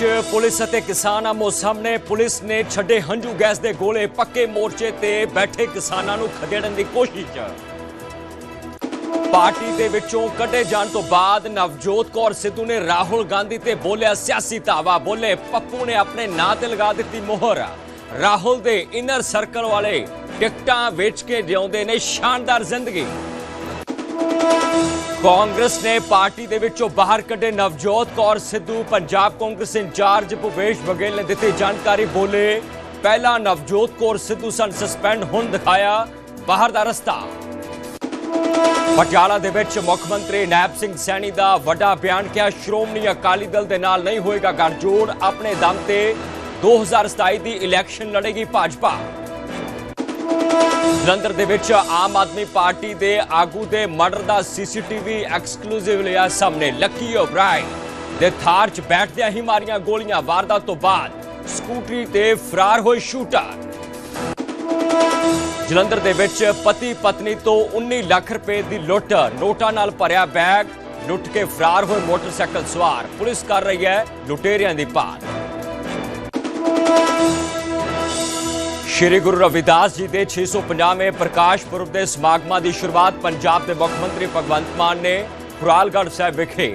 ਵਿੱਚ ਪੁਲਿਸ ਅਤੇ ਕਿਸਾਨ ਆਮੋ ਸਾਹਮਣੇ ਪੁਲਿਸ ਨੇ ਛੱਡੇ ਹੰਝੂ ਗੈਸ ਦੇ ਗੋਲੇ, ਪੱਕੇ ਮੋਰਚੇ ਤੇ ਬੈਠੇ ਕਿਸਾਨਾਂ ਨੂੰ ਖਦੇੜਨ ਦੀ ਕੋਸ਼ਿਸ਼। ਪਾਰਟੀ ਦੇ ਵਿੱਚੋਂ ਕੱਢੇ ਜਾਣ ਤੋਂ ਬਾਅਦ ਨਵਜੋਤ ਕੌਰ ਸਿੱਧੂ ਨੇ ਰਾਹੁਲ ਗਾਂਧੀ ਤੇ ਬੋਲਿਆ ਸਿਆਸੀ ਧਾਵਾ, ਬੋਲੇ ਪੱਪੂ ਨੇ ਆਪਣੇ ਨਾਂ ਤੇ ਲਗਾ ਦਿੱਤੀ ਮੋਹਰ। ਰਾਹੁਲ ਦੇ ਇਨਰ ਸਰਕਲ ਵਾਲੇ ਟਿਕਟਾਂ ਵੇਚ ਕੇ ਜਿਉਂਦੇ ਨੇ ਸ਼ਾਨਦਾਰ ਜ਼ਿੰਦਗੀ। ਕਾਂਗਰਸ ਨੇ ਪਾਰਟੀ ਦੇ ਵਿੱਚੋਂ ਬਾਹਰ ਕੱਢੇ ਨਵਜੋਤ ਕੌਰ ਸਿੱਧੂ। ਪੰਜਾਬ ਕਾਂਗਰਸ ਇੰਚਾਰਜ ਭੁਪੇਸ਼ ਬਘੇਲ ਨੇ ਦਿੱਤੀ ਜਾਣਕਾਰੀ ਬੋਲੇ, ਪਹਿਲਾ ਨਵਜੋਤ ਕੌਰ ਸਿੱਧੂ ਸਨ ਸਸਪੈਂਡ ਹੁਣ ਦਿਖਾਇਆ, ਬਾਹਰ ਦਾ ਰਸਤਾ। ਪਟਿਆਲਾ ਦੇ ਵਿੱਚ ਮੁੱਖ ਮੰਤਰੀ ਨੈਬ ਸਿੰਘ ਸੈਣੀ ਦਾ ਵੱਡਾ ਬਿਆਨ ਕਿਹਾ, ਸ਼੍ਰੋਮਣੀ ਅਕਾਲੀ ਦਲ ਦੇ ਨਾਲ ਨਹੀਂ ਹੋਏਗਾ ਗੱਠਜੋੜ, ਆਪਣੇ ਦਮ ਤੇ 2027 ਦੀ ਇਲੈਕਸ਼ਨ ਲੜੇਗੀ ਭਾਜਪਾ। ਜਲੰਧਰ ਦੇ ਵਿੱਚ ਆਮ ਆਦਮੀ ਪਾਰਟੀ ਦੇ ਆਗੂ ਦੇ ਮਰਡਰ ਦਾ ਸੀਸੀਟੀਵੀ ਐਕਸਕਲੂਸਿਵ ਲਿਆ ਸਾਹਮਣੇ। ਲੱਕੀ ਓਬਰਾਏ ਦੇ ਥਾਰ 'ਚ ਬੈਠਦਿਆਂ ਹੀ ਮਾਰੀਆਂ ਗੋਲੀਆਂ। ਵਾਰਦਾਤ ਤੋਂ ਬਾਅਦ ਸਕੂਟਰੀ ਤੇ ਫਰਾਰ ਹੋਏ ਸ਼ੂਟਰ। ਜਲੰਧਰ ਦੇ ਵਿੱਚ ਪਤੀ ਪਤਨੀ ਤੋਂ 19 ਲੱਖ ਰੁਪਏ ਦੀ ਲੁੱਟ। ਨੋਟਾਂ ਨਾਲ ਭਰਿਆ ਬੈਗ। ਲੁੱਟ ਕੇ ਫਰਾਰ ਹੋਏ ਮੋਟਰਸਾਈਕਲ ਸਵਾਰ। ਪੁਲਿਸ ਕਰ ਰਹੀ ਹੈ ਲੁਟੇਰਿਆਂ ਦੀ ਭਾਲ ਸ਼੍ਰੀ ਗੁਰੂ ਰਵਿਦਾਸ ਜੀ ਦੇ 650ਵੇਂ ਪ੍ਰਕਾਸ਼ ਪੁਰਬ ਦੇ ਸਮਾਗਮਾਂ ਦੀ ਸ਼ੁਰੂਆਤ ਪੰਜਾਬ ਦੇ ਮੁੱਖ ਮੰਤਰੀ ਭਗਵੰਤ ਮਾਨ ਨੇ ਖੁਰਾਲਗੜ੍ਹ ਸਾਹਿਬ ਵਿਖੇ।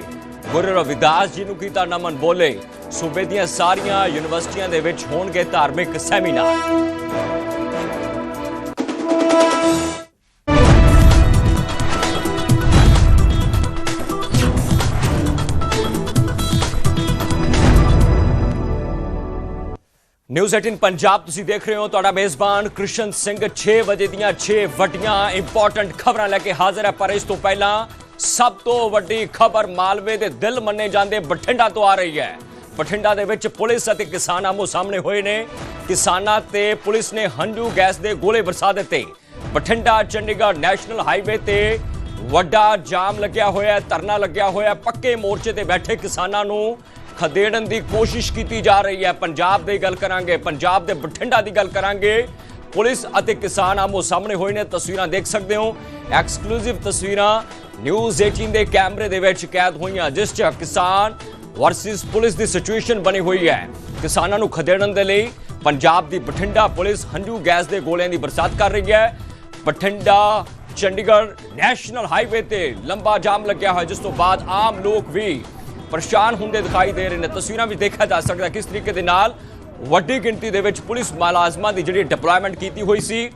ਗੁਰੂ ਰਵਿਦਾਸ ਜੀ ਨੂੰ ਕੀਤਾ ਨਮਨ ਬੋਲੇ। ਸੂਬੇ ਦੀਆਂ ਸਾਰੀਆਂ ਯੂਨੀਵਰਸਿਟੀਆਂ ਦੇ ਵਿੱਚ ਹੋਣਗੇ ਧਾਰਮਿਕ ਸੈਮੀਨਾਰ। ਨਿਊਜ਼ 18 ਪੰਜਾਬ ਤੁਸੀਂ ਦੇਖ ਰਹੇ ਹੋ ਤੁਹਾਡਾ ਮੇਜ਼ਬਾਨ ਕ੍ਰਿਸ਼ਨ ਸਿੰਘ 6 ਵਜੇ ਦੀਆਂ 6 ਵੱਡੀਆਂ ਇੰਪੋਰਟੈਂਟ ਖਬਰਾਂ ਲੈ ਕੇ ਹਾਜ਼ਰ ਹੈ। ਪਰ ਇਸ ਤੋਂ ਪਹਿਲਾਂ ਸਭ ਤੋਂ ਵੱਡੀ ਖਬਰ ਮਾਲਵੇ ਦੇ ਦਿਲ ਮੰਨੇ ਜਾਂਦੇ ਬਠਿੰਡਾ ਤੋਂ ਆ ਰਹੀ ਹੈ। ਬਠਿੰਡਾ ਦੇ ਵਿੱਚ ਪੁਲਿਸ ਅਤੇ ਕਿਸਾਨ ਆਮੋ ਸਾਹਮਣੇ ਹੋਏ ਨੇ। ਕਿਸਾਨਾਂ ਤੇ ਪੁਲਿਸ ਨੇ ਹੰਝੂ ਗੈਸ ਦੇ ਗੋਲੇ ਵਰਸਾ ਦਿੱਤੇ। ਬਠਿੰਡਾ, ਚੰਡੀਗੜ੍ਹ ਨੈਸ਼ਨਲ ਹਾਈਵੇ ਤੇ ਵੱਡਾ ਜਾਮ ਲੱਗਿਆ ਹੋਇਆ ਧਰਨਾ ਲੱਗਿਆ ਹੋਇਆ ਪੱਕੇ ਮੋਰਚੇ ਤੇ ਬੈਠੇ ਕਿਸਾਨਾਂ ਨੂੰ ਖਦੇੜਨ ਦੀ ਕੋਸ਼ਿਸ਼ ਕੀਤੀ ਜਾ ਰਹੀ ਹੈ। ਪੰਜਾਬ ਦੀ ਗੱਲ ਕਰਾਂਗੇ, ਪੰਜਾਬ ਦੇ ਬਠਿੰਡਾ ਦੀ ਗੱਲ ਕਰਾਂਗੇ। ਪੁਲਿਸ ਅਤੇ ਕਿਸਾਨ ਆਮੋ ਸਾਹਮਣੇ ਹੋਏ ਨੇ, ਤਸਵੀਰਾਂ ਦੇਖ ਸਕਦੇ ਹੋ। ਐਕਸਕਲੂਸਿਵ ਤਸਵੀਰਾਂ ਨਿਊਜ਼ 18 ਦੇ ਕੈਮਰੇ ਦੇ ਵਿੱਚ ਕੈਦ ਹੋਈਆਂ, ਜਿਸ 'ਚ ਕਿਸਾਨ ਵਰਸਸ ਪੁਲਿਸ ਦੀ ਸਿਚੁਏਸ਼ਨ ਬਣੀ ਹੋਈ ਹੈ। ਕਿਸਾਨਾਂ ਨੂੰ ਖਦੇੜਨ ਦੇ ਲਈ ਪੰਜਾਬ ਦੀ ਬਠਿੰਡਾ ਪੁਲਿਸ ਹੰਝੂ ਗੈਸ ਦੇ ਗੋਲਿਆਂ ਦੀ ਬਰਸਾਤ ਕਰ ਰਹੀ ਹੈ। ਬਠਿੰਡਾ, ਚੰਡੀਗੜ੍ਹ ਨੈਸ਼ਨਲ ਹਾਈਵੇ ਤੇ ਲੰਬਾ ਜਾਮ ਲੱਗਿਆ ਹੋਇਆ, ਜਿਸ ਤੋਂ ਬਾਅਦ ਆਮ ਲੋਕ ਵੀ ਪਰੇਸ਼ਾਨ ਹੁੰਦੇ ਦਿਖਾਈ ਦੇ ਰਹੇ ਨੇ। ਤਸਵੀਰਾਂ ਵਿੱਚ ਦੇਖਿਆ ਜਾ ਸਕਦਾ ਕਿਸ ਤਰੀਕੇ ਦੇ ਨਾਲ ਵੱਡੀ ਗਿਣਤੀ ਦੇ ਵਿੱਚ ਪੁਲਿਸ ਮੁਲਾਜ਼ਮਾਂ ਦੀ ਜਿਹੜੀ ਡਿਪਲੋਇਮੈਂਟ ਕੀਤੀ ਹੋਈ ਸੀ।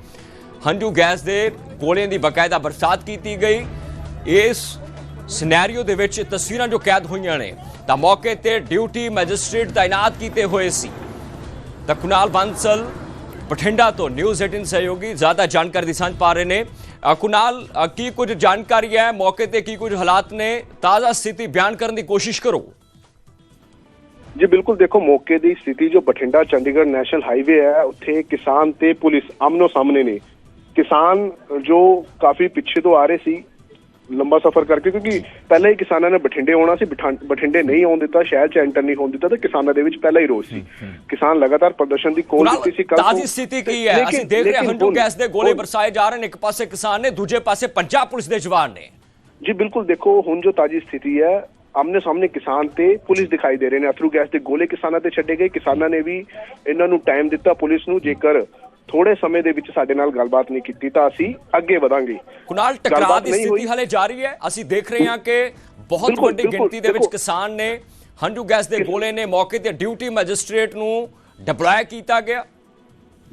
ਹੰਝੂ ਗੈਸ ਦੇ ਗੋਲਿਆਂ ਦੀ ਬਕਾਇਦਾ ਬਰਸਾਤ ਕੀਤੀ ਗਈ। ਇਸ ਸਿਨੈਰੀਓ ਦੇ ਵਿੱਚ ਤਸਵੀਰਾਂ ਜੋ ਕੈਦ ਹੋਈਆਂ ਨੇ, ਤਾਂ ਮੌਕੇ ਤੇ ਡਿਊਟੀ ਮੈਜਿਸਟ੍ਰੇਟ ਤਾਇਨਾਤ ਕੀਤੇ ਹੋਏ ਸੀ। ਤਾਂ ਕੁਨਾਲ ਬਾਂਸਲ ਬਠਿੰਡਾ ਤੋਂ ਨਿਊਜ਼ 18 ਸਹਿਯੋਗੀ ਜ਼ਿਆਦਾ ਜਾਣਕਾਰੀ ਦੀ ਸਾਂਝ ਪਾ ਰਹੇ ਨੇ। ਕੁਨਾਲ ਕੀ ਕੁਝ ਜਾਣਕਾਰੀ ਹੈ? ਮੌਕੇ ਤੇ ਕੀ ਕੁਝ ਹਾਲਾਤ ਨੇ? ਤਾਜ਼ਾ ਸਥਿਤੀ ਬਿਆਨ ਕਰਨ ਦੀ ਕੋਸ਼ਿਸ਼ ਕਰੋ। ਜੀ, ਬਿਲਕੁਲ ਦੇਖੋ, ਮੌਕੇ ਦੀ ਸਥਿਤੀ ਜੋ ਬਠਿੰਡਾ ਚੰਡੀਗੜ੍ਹ ਨੈਸ਼ਨਲ ਹਾਈਵੇ ਹੈ, ਉੱਥੇ ਕਿਸਾਨ ਤੇ ਪੁਲਿਸ ਆਮਨੋ ਸਾਹਮਣੇ ਨੇ। ਕਿਸਾਨ ਜੋ ਕਾਫੀ ਪਿੱਛੇ ਤੋਂ ਆ ਰਹੇ ਸੀ ਲੰਬਾ ਸਫ਼ਰ ਕਰਕੇ ਕਿਉਂਕਿ ਪਹਿਲਾਂ ਹੀ ਕਿਸਾਨਾਂ ਨੇ ਬਠਿੰਡੇ ਆਉਣਾ ਸੀ ਬਿਠਾਂ- ਬਠਿੰਡੇ ਨਹੀਂ ਆਉਣ ਦਿੱਤਾ ਸ਼ਹਿਰ ਚ ਐਂਟਰ ਨਹੀਂ ਹੋਣ ਦਿੱਤਾ ਤੇ ਕਿਸਾਨਾਂ ਦੇ ਵਿੱਚ ਪਹਿਲਾਂ ਹੀ ਰੋਸ ਸੀ। ਕਿਸਾਨ ਲਗਾਤਾਰ ਪ੍ਰਦਰਸ਼ਨ ਦੀ ਕੋਲ ਦਿੱਤੀ ਸੀ ਕੱਲ੍ਹ ਤੋਂ। ਤਾਜ਼ੀ ਸਥਿਤੀ ਕੀ ਹੈ? ਅਸੀਂ ਦੇਖ ਰਹੇ ਹਾਂ ਲੇਕਿਨ ਹੰਝੂ ਹੁਣ- ਗੈਸ ਦੇ ਗੋਲੇ ਬਰਸਾਏ ਜਾ ਰਹੇ ਨੇ ਇੱਕ ਪਾਸੇ ਕਿਸਾਨ ਨੇ ਦੂਜੇ ਪਾਸੇ ਪੰਜਾਬ ਪੁਲਿਸ ਦੇ ਜਵਾਨ ਨੇ। ਜੀ ਬਿਲਕੁਲ ਦੇਖੋ ਹੁਣ ਜੋ ਤਾਜੀ ਸਥਿਤੀ ਹੈ ਆਮਨੇ ਸਾਹਮਣੇ ਕਿਸਾਨ ਤੇ ਪੁਲਿਸ ਦਿਖਾਈ ਦੇ ਰਹੇ ਨੇ। ਅਥਰੂ ਗੈਸ ਦੇ ਗੋਲੇ ਕਿਸਾਨਾਂ ਤੇ ਛੱਡੇ ਗਏ। ਕਿਸਾਨਾਂ ਨੇ ਵੀ ਇਹਨਾਂ ਨੂੰ ਟਾਈਮ ਦਿੱਤਾ ਪੁਲਿਸ ਨੂੰ। ਜੇਕਰ ਥੋੜੇ ਸਮੇਂ ਦੇ ਵਿੱਚ ਸਾਡੇ ਨਾਲ ਗੱਲਬਾਤ ਨਹੀਂ ਕੀਤੀ ਤਾਂ ਅਸੀਂ ਅੱਗੇ ਵਧਾਂਗੇ। ਕੁਨਾਲ ਟਕਰਾਅ ਦੀ ਸਥਿਤੀ। ਹਲੇ ਜਾਰੀ ਹੈ। ਅਸੀਂ ਦੇਖ ਰਹੇ ਹਾਂ ਕਿ ਬਹੁਤ ਵੱਡੀ ਗਿਣਤੀ ਦੇ ਵਿੱਚ। ਕਿਸਾਨ ਨੇ ਹੰਝੂ ਗੈਸ ਦੇ ਗੋਲੇ ਨੇ ਮੌਕੇ ਤੇ ਡਿਊਟੀ ਮੈਜਿਸਟ੍ਰੇਟ ਨੂੰ ਡਿਪਲੋਏ ਕੀਤਾ ਗਿਆ।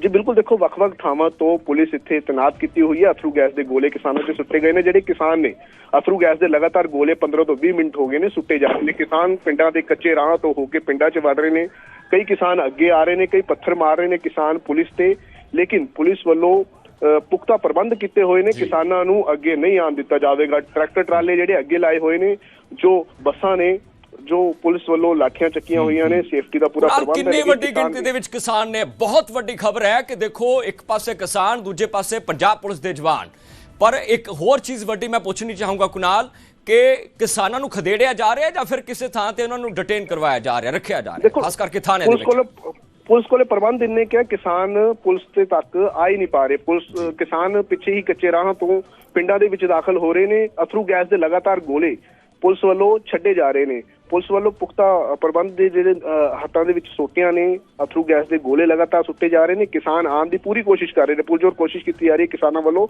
ਜੀ ਬਿਲਕੁਲ ਦੇਖੋ ਵੱਖ-ਵੱਖ ਥਾਵਾਂ ਤੋਂ ਪੁਲਿਸ ਇੱਥੇ ਤੈਨਾਤ ਕੀਤੀ ਹੋਈ ਹੈ। ਅਥਰੂ ਗੈਸ ਦੇ ਗੋਲੇ ਕਿਸਾਨਾਂ ਤੇ ਸੁੱਟੇ ਗਏ ਨੇ। ਜਿਹੜੇ ਕਿਸਾਨ ਨੇ ਅਥਰੂ ਗੈਸ ਦੇ ਲਗਾਤਾਰ ਗੋਲੇ 15 ਤੋਂ 20 ਮਿੰਟ ਹੋ ਗਏ ਨੇ ਸੁੱਟੇ ਜਾ ਰਹੇ ਨੇ। ਕਿਸਾਨ ਪਿੰਡਾਂ ਦੇ ਕੱਚੇ ਰਾਹਾਂ ਤੋਂ ਹੋ ਕੇ ਪਿੰਡਾਂ 'ਚ ਵੜ ਰਹੇ ਨੇ। ਕਈ ਕਿਸਾਨ ਅੱਗੇ ਆ ਰਹੇ ਨੇ ਕਈ ਪੱਥਰ ਮਾਰ ਰਹੇ ਨੇ। ਕਿਸਾਨ ਪੁਲਿਸ ਤੇ ਲੇਕਿਨ ਪੁਲਿਸ ਵੱਲੋਂ ਪੁਖਤਾ ਪ੍ਰਬੰਧ ਕੀਤੇ ਹੋਏ ਨੇ ਕਿਸਾਨਾਂ ਨੂੰ ਅੱਗੇ ਨਹੀਂ ਆਉਣ ਦਿੱਤਾ ਜਾਵੇਗਾ। ਟਰੈਕਟਰ ਟਰਾਲੇ ਜਿਹੜੇ ਅੱਗੇ ਲਾਏ ਹੋਏ ਨੇ ਜੋ ਬੱਸਾਂ ਨੇ ਜੋ ਪੁਲਿਸ ਵੱਲੋਂ ਲਾਠੀਆਂ ਚੱਕੀਆਂ ਹੋਈਆਂ ਨੇ ਸੇਫਟੀ ਦਾ ਪੂਰਾ ਪ੍ਰਬੰਧ ਹੈ ਕਿੰਨੀ ਵੱਡੀ ਗਿਣਤੀ ਦੇ। ਵਿੱਚ ਕਿਸਾਨ ਨੇ ਬਹੁਤ ਵੱਡੀ ਖਬਰ ਹੈ ਕਿ ਦੇਖੋ ਇੱਕ ਪਾਸੇ ਕਿਸਾਨ ਦੂਜੇ ਪਾਸੇ ਪੰਜਾਬ ਪੁਲਿਸ ਦੇ ਜਵਾਨ। ਪਰ ਇੱਕ ਹੋਰ ਚੀਜ਼ ਵੱਡੀ ਮੈਂ ਪੁੱਛਣੀ ਚਾਹੂੰਗਾ ਕੁਨਾਲ ਕਿ ਕਿਸਾਨਾਂ ਨੂੰ ਖਦੇੜਿਆ ਜਾ ਰਿਹਾ ਜਾਂ ਫਿਰ ਕਿਸੇ ਥਾਂ ਤੇ ਉਹਨਾਂ ਨੂੰ ਡਿਟੇਨ ਕਰਵਾਇਆ ਜਾ ਰਿਹਾ ਰੱਖਿਆ ਜਾ ਰਿਹਾ ਖਾਸ ਕਰਕੇ ਥਾਣੇ ਦੇ ਪੁਲਿਸ ਵਿੱਚ? ਕੋਲ ਪੁਲਿਸ ਕੋਲੇ ਪ੍ਰਬੰਧ ਇੰਨੇ ਕਿ ਕਿਸਾਨ ਪੁਲਿਸ ਤੇ ਤੱਕ ਆ ਹੀ ਨਹੀਂ ਪਾ ਰਹੇ। ਪੁਲਿਸ ਕਿਸਾਨ ਪਿੱਛੇ ਹੀ ਕੱਚੇ ਰਾਹਾਂ ਤੋਂ ਪਿੰਡਾਂ ਦੇ ਵਿੱਚ ਦਾਖਲ ਹੋ ਰਹੇ ਨੇ। ਅਥਰੂ ਗੈਸ ਦੇ ਲਗਾਤਾਰ ਗੋਲੇ ਪੁਲਿਸ ਵੱਲੋਂ ਛੱਡੇ ਜਾ ਰਹੇ ਨੇ। ਪੁਲਿਸ ਵੱਲੋਂ ਪੁਖਤਾ ਪ੍ਰਬੰਧ ਦੇ ਜਿਹੜੇ ਹੱਥਾਂ ਦੇ ਵਿੱਚ ਸੋਟੀਆਂ ਨੇ ਅਥਰੂ ਗੈਸ ਦੇ ਗੋਲੇ ਲਗਾਤਾਰ ਸੁੱਟੇ ਜਾ ਰਹੇ ਨੇ ਕਿਸਾਨ ਆਉਣ ਦੀ ਪੂਰੀ ਕੋਸ਼ਿਸ਼ ਕਰ ਰਹੇ ਨੇ। ਪੁਰਜੋਰ ਕੋਸ਼ਿਸ਼ ਕੀਤੀ ਜਾ ਰਹੀ ਹੈ ਕਿਸਾਨਾਂ ਵੱਲੋਂ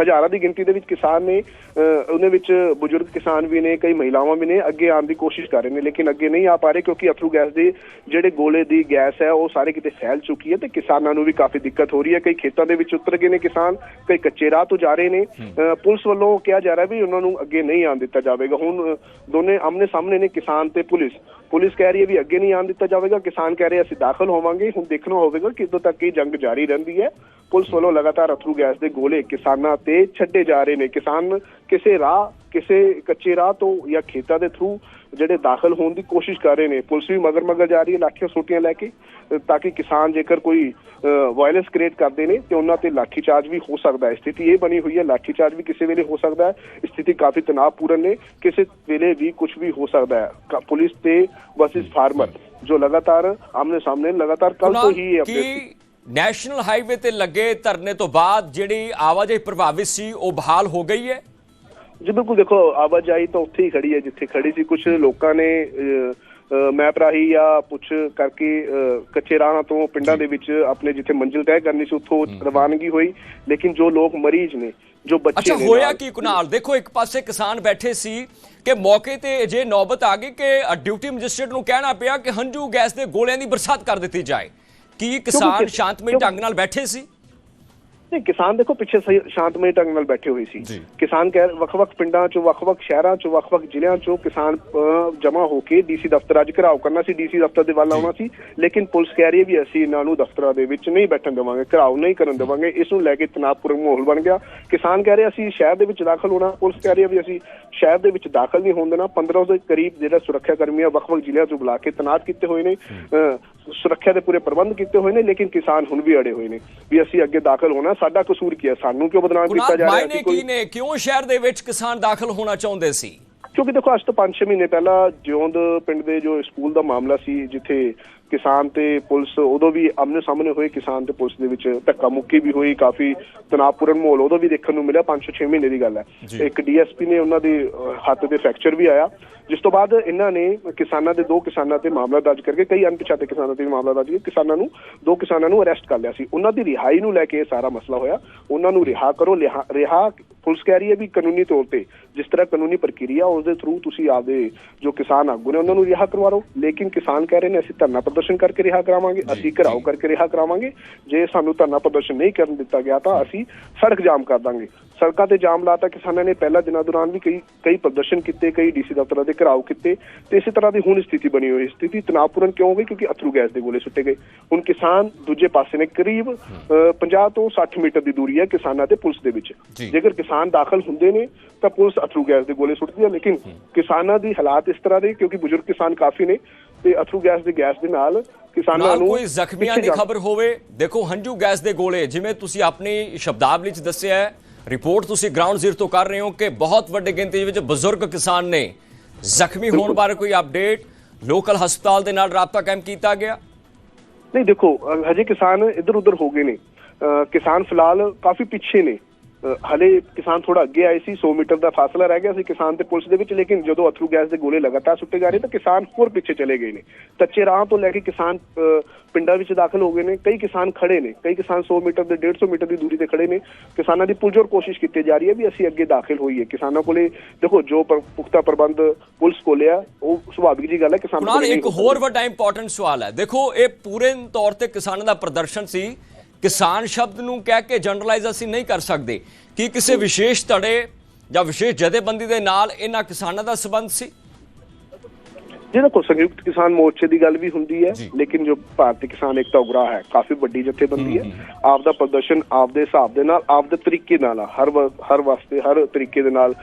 ਹਜ਼ਾਰਾਂ ਦੀ ਗਿਣਤੀ ਦੇ ਵਿੱਚ ਕਿਸਾਨ ਨੇ ਉਹਦੇ ਵਿੱਚ ਬਜ਼ੁਰਗ ਕਿਸਾਨ ਵੀ ਨੇ ਕਈ ਮਹਿਲਾਵਾਂ ਵੀ ਨੇ ਅੱਗੇ ਆਉਣ ਦੀ ਕੋਸ਼ਿਸ਼ ਕਰ ਰਹੇ ਨੇ ਲੇਕਿਨ ਅੱਗੇ ਨਹੀਂ ਆ ਪਾ ਰਹੇ ਕਿਉਂਕਿ ਅਥਰੂ ਗੈਸ ਦੇ ਜਿਹੜੇ ਗੋਲੇ ਦੀ ਗੈਸ ਹੈ ਉਹ ਸਾਰੇ ਕਿਤੇ ਫੈਲ ਚੁੱਕੀ ਹੈ ਤੇ ਕਿਸਾਨਾਂ ਨੂੰ ਵੀ ਕਾਫੀ ਦਿੱਕਤ ਹੋ ਰਹੀ ਹੈ। ਕਈ ਖੇਤਾਂ ਦੇ ਵਿੱਚ ਉਤਰ ਗਏ ਨੇ ਕਿਸਾਨ ਕਈ ਕੱਚੇ ਰਾਹ ਤੋਂ ਜਾ ਰਹੇ ਨੇ। ਪੁਲਿਸ ਵੱਲੋਂ ਕਿਹਾ ਜਾ ਰਿਹਾ ਵੀ ਉਹਨਾਂ ਨੂੰ ਅੱਗੇ ਨਹੀਂ ਆਉਣ ਦਿੱਤਾ ਜਾਵੇਗਾ। ਹੁਣ ਦੋਨੇ ਆਮਨੇ ਸਾਹਮਣੇ ਨੇ ਕਿਸਾਨ ਤੇ ਪੁਲਿਸ। ਪੁਲਿਸ ਕਹਿ ਰਹੀ ਹੈ ਵੀ ਅੱਗੇ ਨਹੀਂ ਆਉਣ ਦਿੱਤਾ ਜਾਵੇਗਾ। ਕਿਸਾਨ ਕਹਿ ਰਹੇ ਅਸੀਂ ਦਾਖਲ ਹੋਵਾਂਗੇ। ਹੁਣ ਦੇਖਣਾ ਹੋਵੇਗਾ ਕਿ ਕਿਦੋਂ ਤੱਕ ਇਹ ਜੰਗ ਜਾਰੀ ਰਹਿੰਦੀ ਹੈ। ਪੁਲਿਸ ਵੱਲੋਂ ਲਗਾਤਾਰ ਅਥਰੂ ਗੈਸ ਦੇ ਗੋਲੇ ਕਿਸਾਨਾਂ ਤੇ ਛੱਡੇ ਜਾ ਰਹੇ ਨੇ। ਕਿਸਾਨ ਕਿਸੇ ਰਾਹ, ਕਿਸੇ ਕੱਚੇ ਰਾਹ ਤੋਂ ਜਾਂ ਖੇਤਾਂ ਦੇ ਥਰੂ ਜਿਹੜੇ ਦਾਖਲ ਹੋਣ ਦੀ ਕੋਸ਼ਿਸ਼ ਕਰ ਰਹੇ ਨੇ। ਪੁਲਿਸ ਵੀ ਮਗਰ ਮਗਰ ਜਾ ਰਹੀ ਹੈ ਲਾਠੀਆਂ ਸੋਟੀਆਂ ਲੈ ਕੇ ਤਾਂ ਕਿ ਕਿਸਾਨ ਜੇਕਰ ਕੋਈ ਵਾਇਲੈਂਸ ਕ੍ਰੀਏਟ ਕਰਦੇ ਨੇ ਤੇ ਉਹਨਾਂ ਤੇ ਲਾਠੀ ਚਾਰਜ ਵੀ ਹੋ ਸਕਦਾ ਹੈ। ਸਥਿਤੀ ਇਹ ਬਣੀ ਹੋਈ ਹੈ ਲਾਠੀ ਚਾਰਜ ਵੀ ਕਿਸੇ ਵੇਲੇ ਹੋ ਸਕਦਾ ਹੈ। ਸਥਿਤੀ ਕਾਫੀ ਤਣਾਅਪੂਰਨ ਨੇ ਕਿਸੇ ਵੇਲੇ ਵੀ ਕੁਝ ਵੀ ਹੋ ਸਕਦਾ ਹੈ। ਪੁਲਿਸ ਤੇ ਵਰਸਸ ਫਾਰਮਰ ਜੋ ਲਗਾਤਾਰ ਆਮਨੇ ਸਾਹਮਣੇ ਲਗਾਤਾਰ ਕੱਲ ਤੋਂ ਹੀ ਇਹ ਨੈਸ਼ਨਲ ਹਾਈਵੇ ਤੇ ਲੱਗੇ ਧਰਨੇ ਤੋਂ ਬਾਅਦ ਜਿਹੜੀ ਆਵਾਜਾਈ ਪ੍ਰਭਾਵਿਤ ਸੀ ਉਹ ਬਹਾਲ ਹੋ ਗਈ ਹੈ। ਜੀ ਬਿਲਕੁਲ ਦੇਖੋ ਆਵਾਜਾਈ ਤਾਂ ਉੱਥੇ ਹੀ ਖੜੀ ਹੈ ਜਿੱਥੇ ਖੜੀ ਸੀ। ਕੁਝ ਲੋਕਾਂ ਨੇ ਮੈਪ ਰਾਹੀਂ ਜਾਂ ਪੁੱਛ ਕਰਕੇ ਕੱਚੇ ਰਾਹਾਂ ਤੋਂ ਪਿੰਡਾਂ ਦੇ ਵਿੱਚ ਆਪਣੇ ਜਿੱਥੇ ਮੰਜ਼ਿਲ ਤੈਅ ਕਰਨੀ ਸੀ ਉੱਥੋਂ ਰਵਾਨਗੀ ਹੋਈ। ਲੇਕਿਨ ਜੋ ਲੋਕ ਮਰੀਜ਼ ਨੇ ਜੋ ਬੱਚੇ ਅੱਛਾ ਹੋਇਆ ਕੀ ਕੁਨਾਲ? ਦੇਖੋ ਇੱਕ ਪਾਸੇ ਕਿਸਾਨ ਬੈਠੇ ਸੀ ਕਿ ਮੌਕੇ ਤੇ ਜੇ ਨੌਬਤ ਆ ਗਈ ਕਿ ਡਿਊਟੀ ਮੈਜਿਸਟ੍ਰੇਟ ਨੂੰ ਕਹਿਣਾ ਪਿਆ ਕਿ ਹੰਝੂ ਗੈਸ ਦੇ ਗੋਲਿਆਂ ਦੀ ਬਰਸਾਤ ਕਰ ਦਿੱਤੀ ਜਾਏ। ਕੀ ਕਿਸਾਨ ਸ਼ਾਂਤਮਈ ਢੰਗ ਨਾਲ ਬੈਠੇ ਸੀ? ਨਹੀਂ ਕਿਸਾਨ ਦੇਖੋ ਪਿੱਛੇ ਸ਼ਾਂਤਮਈ ਢੰਗ ਨਾਲ ਬੈਠੇ ਹੋਏ ਸੀ। ਕਿਸਾਨ ਕਹਿ ਵੱਖ-ਵੱਖ ਪਿੰਡਾਂ ਚੋਂ ਵੱਖ-ਵੱਖ ਸ਼ਹਿਰਾਂ ਚੋਂ ਵੱਖ-ਵੱਖ ਜ਼ਿਲ੍ਹਿਆਂ ਚੋਂ ਕਿਸਾਨ ਜਮ੍ਹਾਂ ਹੋ ਕੇ ਡੀਸੀ ਦਫ਼ਤਰ ਅੱਜ ਘਰਾਓ ਕਰਨਾ ਸੀ ਡੀਸੀ ਦਫ਼ਤਰ ਦੇ ਵੱਲ ਆਉਣਾ ਸੀ। ਲੇਕਿਨ ਪੁਲਿਸ ਕਹਿ ਰਹੀ ਹੈ ਵੀ ਅਸੀਂ ਇਹਨਾਂ ਨੂੰ ਦਫ਼ਤਰਾਂ ਦੇ ਵਿੱਚ ਨਹੀਂ ਬੈਠਣ ਦੇਵਾਂਗੇ ਘਰਾਓ ਨਹੀਂ ਕਰਨ ਦੇਵਾਂਗੇ। ਇਸ ਨੂੰ ਲੈ ਕੇ ਤਣਾਅਪੂਰਨ ਮਾਹੌਲ ਬਣ ਗਿਆ। ਕਿਸਾਨ ਕਹਿ ਰਹੇ ਅਸੀਂ ਸ਼ਹਿਰ ਦੇ ਵਿੱਚ ਦਾਖਲ ਹੋਣਾ। ਪੁਲਿਸ ਕਹਿ ਰਹੀ ਹੈ ਵੀ ਅਸੀਂ ਸ਼ਹਿਰ ਦੇ ਵਿੱਚ ਦਾਖਲ ਨਹੀਂ ਹੋਣ ਦੇਣਾ। 15 ਦੇ ਕਰੀਬ ਜਿਹੜਾ ਸੁਰੱਖਿਆ ਕਰਮੀਆਂ ਵੱਖ-ਵੱਖ ਜ਼ਿਲ੍ਹਿਆਂ ਤੋਂ ਬੁਲਾ ਕੇ ਤੈਨਾਤ ਕੀਤੇ ਹੋਏ ਨੇ। ਸੁਰੱਖਿਆ ਦੇ ਪੂਰੇ ਪ੍ਰਬੰਧ ਕੀਤੇ ਹੋਏ ਨੇ ਲੇਕਿਨ ਕਿਸਾਨ ਹੁਣ ਵੀ ਅੜੇ ਹੋਏ ਨੇ ਵੀ ਅਸੀਂ ਅੱਗੇ ਦਾਖਲ ਹੋਣਾ ਸਾਡਾ ਕਸੂਰ ਕੀ ਹੈ? ਸਾਨੂੰ ਕਿਉਂ ਬਦਨਾਮ ਕੀਤਾ ਜਾ ਰਿਹਾ ਮਾਇਨੇ ਅਸੀਂ ਕੋਈ ਕੀ ਨੇ? ਕਿਉਂ ਸ਼ਹਿਰ ਦੇ ਵਿੱਚ ਕਿਸਾਨ ਦਾਖਲ ਹੋਣਾ ਚਾਹੁੰਦੇ ਸੀ? ਕਿਉਂਕਿ ਦੇਖੋ ਅੱਜ ਤੋਂ 5-6 ਮਹੀਨੇ ਪਹਿਲਾਂ ਜਿਉਂਦ ਪਿੰਡ ਦੇ ਜੋ ਸਕੂਲ ਦਾ ਮਾਮਲਾ ਸੀ ਜਿੱਥੇ ਕਿਸਾਨ ਤੇ ਪੁਲਿਸ ਉਦੋਂ ਵੀ ਆਮਨੇ ਸਾਹਮਣੇ ਹੋਏ ਕਿਸਾਨ ਤੇ ਪੁਲਿਸ ਦੇ ਵਿੱਚ ਧੱਕਾ ਮੁੱਕੀ ਵੀ ਹੋਈ ਕਾਫੀ ਤਣਾਅਪੂਰਨ ਮਾਹੌਲ ਉਦੋਂ ਵੀ ਦੇਖਣ ਨੂੰ ਮਿਲਿਆ 5-6 ਮਹੀਨੇ ਦੀ ਗੱਲ ਹੈ। ਇੱਕ ਡੀਐਸਪੀ ਨੇ ਉਹਨਾਂ ਦੇ ਹੱਥ ਤੇ ਫ੍ਰੈਕਚਰ ਵੀ ਆਇਆ। ਜਿਸ ਤੋਂ ਬਾਅਦ ਇਹਨਾਂ ਨੇ ਕਿਸਾਨਾਂ ਦੇ ਦੋ ਕਿਸਾਨਾਂ ਤੇ ਮਾਮਲਾ ਦਰਜ ਕਰਕੇ ਕਈ ਅਣਪਛਾਤੇ ਕਿਸਾਨਾਂ ਤੇ ਵੀ ਮਾਮਲਾ ਦਰਜ ਕਰਕੇ ਕਿਸਾਨਾਂ ਨੂੰ ਦੋ ਕਿਸਾਨਾਂ ਨੂੰ ਅਰੈਸਟ ਕਰ ਲਿਆ ਸੀ। ਉਹਨਾਂ ਦੀ ਰਿਹਾਈ ਨੂੰ ਲੈ ਕੇ ਇਹ ਸਾਰਾ ਮਸਲਾ ਹੋਇਆ। ਉਹਨਾਂ ਨੂੰ ਰਿਹਾ ਕਰੋ ਰਿਹਾ ਪੁਲਿਸ ਕਹਿ ਰਹੀ ਹੈ ਵੀ ਕਾਨੂੰਨੀ ਤੌਰ ਤੇ ਜਿਸ ਤਰ੍ਹਾਂ ਕਾਨੂੰਨੀ ਪ੍ਰਕਿਰਿਆ ਉਸ ਦੇ ਥਰੂ ਤੁਸੀਂ ਆਪਦੇ ਜੋ ਕਿਸਾਨ ਆਗੂ ਨੇ ਉਹਨਾਂ ਨੂੰ ਰਿਹਾ ਕਰਵਾ ਲਓ। ਲੇਕਿਨ ਕਿਸਾਨ ਕਹਿ ਰਹੇ ਨੇ ਅਸੀਂ ਧਰਨਾ ਪ੍ਰਦਰਸ਼ਨ ਕਰਕੇ ਰਿਹਾ ਕਰਾਵਾਂਗੇ ਅਸੀਂ ਘਰਾਓ ਕਰਕੇ ਰਿਹਾ ਕਰਾਵਾਂਗੇ। ਜੇ ਸਾਨੂੰ ਧਰਨਾ ਪ੍ਰਦਰਸ਼ਨ ਨਹੀਂ ਕਰਨ ਦਿੱਤਾ ਗਿਆ ਤਾਂ ਅਸੀਂ ਸੜਕ ਜਾਮ ਕਰ ਦਾਂਗੇ। ਸੜਕਾਂ ਤੇ ਜਾਮ ਲਾਤਾ ਕਿਸਾਨਾਂ ਨੇ ਪਹਿਲਾਂ ਦਿਨਾਂ ਦੌਰਾਨ ਵੀ ਕਈ ਕਈ ਪ੍ਰਦਰਸ਼ਨ ਕੀਤੇ ਕਈ ਡੀਸੀ ਦਫ਼ਤਰਾਂ ਦੇ ਘਰਾਓ ਕੀਤੇ ਤੇ ਇਸੇ ਤਰ੍ਹਾਂ ਦੀ ਹੁਣ ਸਥਿਤੀ ਬਣੀ ਹੋਈ ਹੈ। ਸਥਿਤੀ ਤਣਾਅਪੂਰਨ ਕਿਉਂ ਹੋ ਗਈ ਕਿਉਂਕਿ ਅਥਰੂ ਗੈਸ ਦੇ ਗੋਲੇ ਸੁੱਟੇ ਗਏ। ਹੁਣ ਕਿਸਾਨ ਦੂਜੇ ਪਾਸੇ ਨੇ ਕਰੀਬ ਅਹ, 50 ਤੋਂ 60 ਮੀਟਰ ਦੀ ਦੂਰੀ ਹੈ ਕਿਸਾਨਾਂ ਤੇ ਪੁਲਿਸ ਦੇ ਵਿੱਚ। ਜੇਕਰ ਕਿਸਾਨ ਦਾਖਲ ਹੁੰਦੇ ਨੇ ਤਾਂ ਪੁਲਿਸ ਅਥਰੂ ਗੈਸ ਦੇ ਗੋਲੇ ਸੁੱਟਦੀ ਹੈ ਲੇਕਿਨ ਕਿਸਾਨਾਂ ਦੀ ਹਾਲਾਤ ਇਸ ਤਰ੍ਹਾਂ ਦੇ ਕਿਉਂਕਿ ਬਜ਼ੁਰਗ ਕਿਸਾਨ ਕਾਫੀ ਨੇ ਤੇ ਅਥਰੂ ਗੈਸ ਦੇ ਗੈਸ ਦੇ ਨਾਲ ਕਿਸਾਨਾਂ ਨੂੰ ਕੋਈ ਜ਼ਖਮੀਆਂ ਦੀ ਖਬਰ ਹੋਵੇ ਦੇਖੋ ਹੰਝੂ ਗੈਸ ਦੇ ਗੋਲੇ ਜਿਵੇਂ ਤੁਸੀਂ ਆਪਣੀ ਸ਼ਬਦਾਵਲੀ ਚ ਦੱਸਿਆ ਹੈ ਰਿਪੋਰਟ ਤੁਸੀਂ ਗਰਾਊਂਡ ਜ਼ੀਰੋ ਤੋਂ ਕਰ ਰਹੇ ਹੋ ਕਿ ਬਹੁਤ ਵੱਡੀ ਗਿਣਤੀ ਵਿੱਚ ਬਜ਼ੁਰਗ ਕਿਸਾਨ ਨੇ ਜ਼ਖਮੀ ਹੋਣ ਬਾਰੇ ਕੋਈ ਅਪਡੇਟ ਲੋਕਲ ਹਸਪਤਾਲ ਦੇ ਨਾਲ ਰਾਬਤਾ ਕਾਇਮ ਕੀਤਾ ਗਿਆ? ਨਹੀਂ ਦੇਖੋ ਹਜੇ ਕਿਸਾਨ ਇੱਧਰ ਉੱਧਰ ਹੋ ਗਏ ਨੇ। ਕਿਸਾਨ ਫਿਲਹਾਲ ਕਾਫੀ ਪਿੱਛੇ ਨੇ। ਹਲੇ ਕਿਸਾਨ ਥੋੜਾ ਅੱਗੇ ਆਏ ਸੀ 100 ਮੀਟਰ ਦਾ ਫਾਸਲਾ ਰਹਿ ਗਿਆ ਸੀ ਕਿਸਾਨ ਤੇ ਪੁਲਿਸ ਦੇ ਵਿੱਚ ਲੇਕਿਨ ਜਦੋਂ ਅਥਰੂ ਗੈਸ ਦੇ ਗੋਲੇ ਲਗਾਤਾਰ ਸੁੱਟੇ ਜਾ ਰਹੇ ਤਾਂ ਕਿਸਾਨ ਹੋਰ ਪਿੱਛੇ ਚਲੇ ਗਏ ਨੇ। ਕੱਚੇ ਰਾਹ ਤੋਂ ਲੈ ਕੇ ਕਿਸਾਨ ਪਿੰਡਾਂ ਵਿੱਚ ਦਾਖਲ ਹੋ ਗਏ ਨੇ। ਕਈ ਕਿਸਾਨ ਖੜੇ ਨੇ ਕਈ ਕਿਸਾਨ 100 ਮੀਟਰ ਦੇ 150 ਮੀਟਰ ਦੀ ਦੂਰੀ ਤੇ ਖੜੇ ਨੇ। ਕਿਸਾਨਾਂ ਦੀ ਪੁਰਜੋਰ ਕੋਸ਼ਿਸ਼ ਕੀਤੀ ਜਾ ਰਹੀ ਹੈ ਵੀ ਅਸੀਂ ਅੱਗੇ ਦਾਖਲ ਹੋਈਏ। ਕਿਸਾਨਾਂ ਕੋਲੇ ਦੇਖੋ ਜੋ ਪੁਖਤਾ ਪ੍ਰਬੰਧ ਪੁਲਿਸ ਕੋਲੇ ਆ ਉਹ ਸੁਭਾਵਿਕ ਜੀ ਗੱਲ ਹੈ ਕਿਸਾਨ ਕੋਲੇ ਇੱਕ ਹੋਰ। ਵੱਡਾ ਇੰਪੋਰਟੈਂਟ ਸਵਾਲ ਹੈ। ਦੇਖੋ ਇਹ ਪੂਰੇ ਤੌਰ ਤੇ ਕਿਸਾਨਾਂ ਦਾ ਪ੍ਰਦਰਸ਼ਨ ਸੀ ਕਿਸਾਨ ਸ਼ਬਦ ਨੂੰ ਕਹਿ ਕੇ ਜਨਰਲਾਈਜ਼ ਅਸੀਂ ਨਹੀਂ ਕਰ ਸਕਦੇ। ਕੀ ਕਿਸੇ ਵਿਸ਼ੇਸ਼ ਧੜੇ ਜਾਂ ਵਿਸ਼ੇਸ਼ ਜਥੇਬੰਦੀ ਦੇ ਨਾਲ ਇਹਨਾਂ ਕਿਸਾਨਾਂ ਦਾ ਸਬੰਧ ਸੀ? ਜਿਹਦੇ ਕੋਲ ਸੰਯੁਕਤ ਕਿਸਾਨ ਮੋਰਚੇ ਦੀ ਗੱਲ ਵੀ ਹੁੰਦੀ ਹੈ। ਲੇਕਿਨ ਜੋ ਭਾਰਤੀ ਕਿਸਾਨ ਏਕਤਾ ਉਗਰਾ ਹੈ ਕਾਫੀ ਵੱਡੀ ਜਥੇਬੰਦੀ ਹੈ। ਆਪ ਦਾ ਪ੍ਰਦਰਸ਼ਨ ਆਪ ਦੇ ਹਿਸਾਬ ਦੇ ਨਾਲ ਆਪ ਦੇ ਤਰੀਕੇ ਨਾਲ ਹਰ ਹਰ ਵਾਸਤੇ ਹਰ ਤਰੀਕੇ ਦੇ ਨਾਲ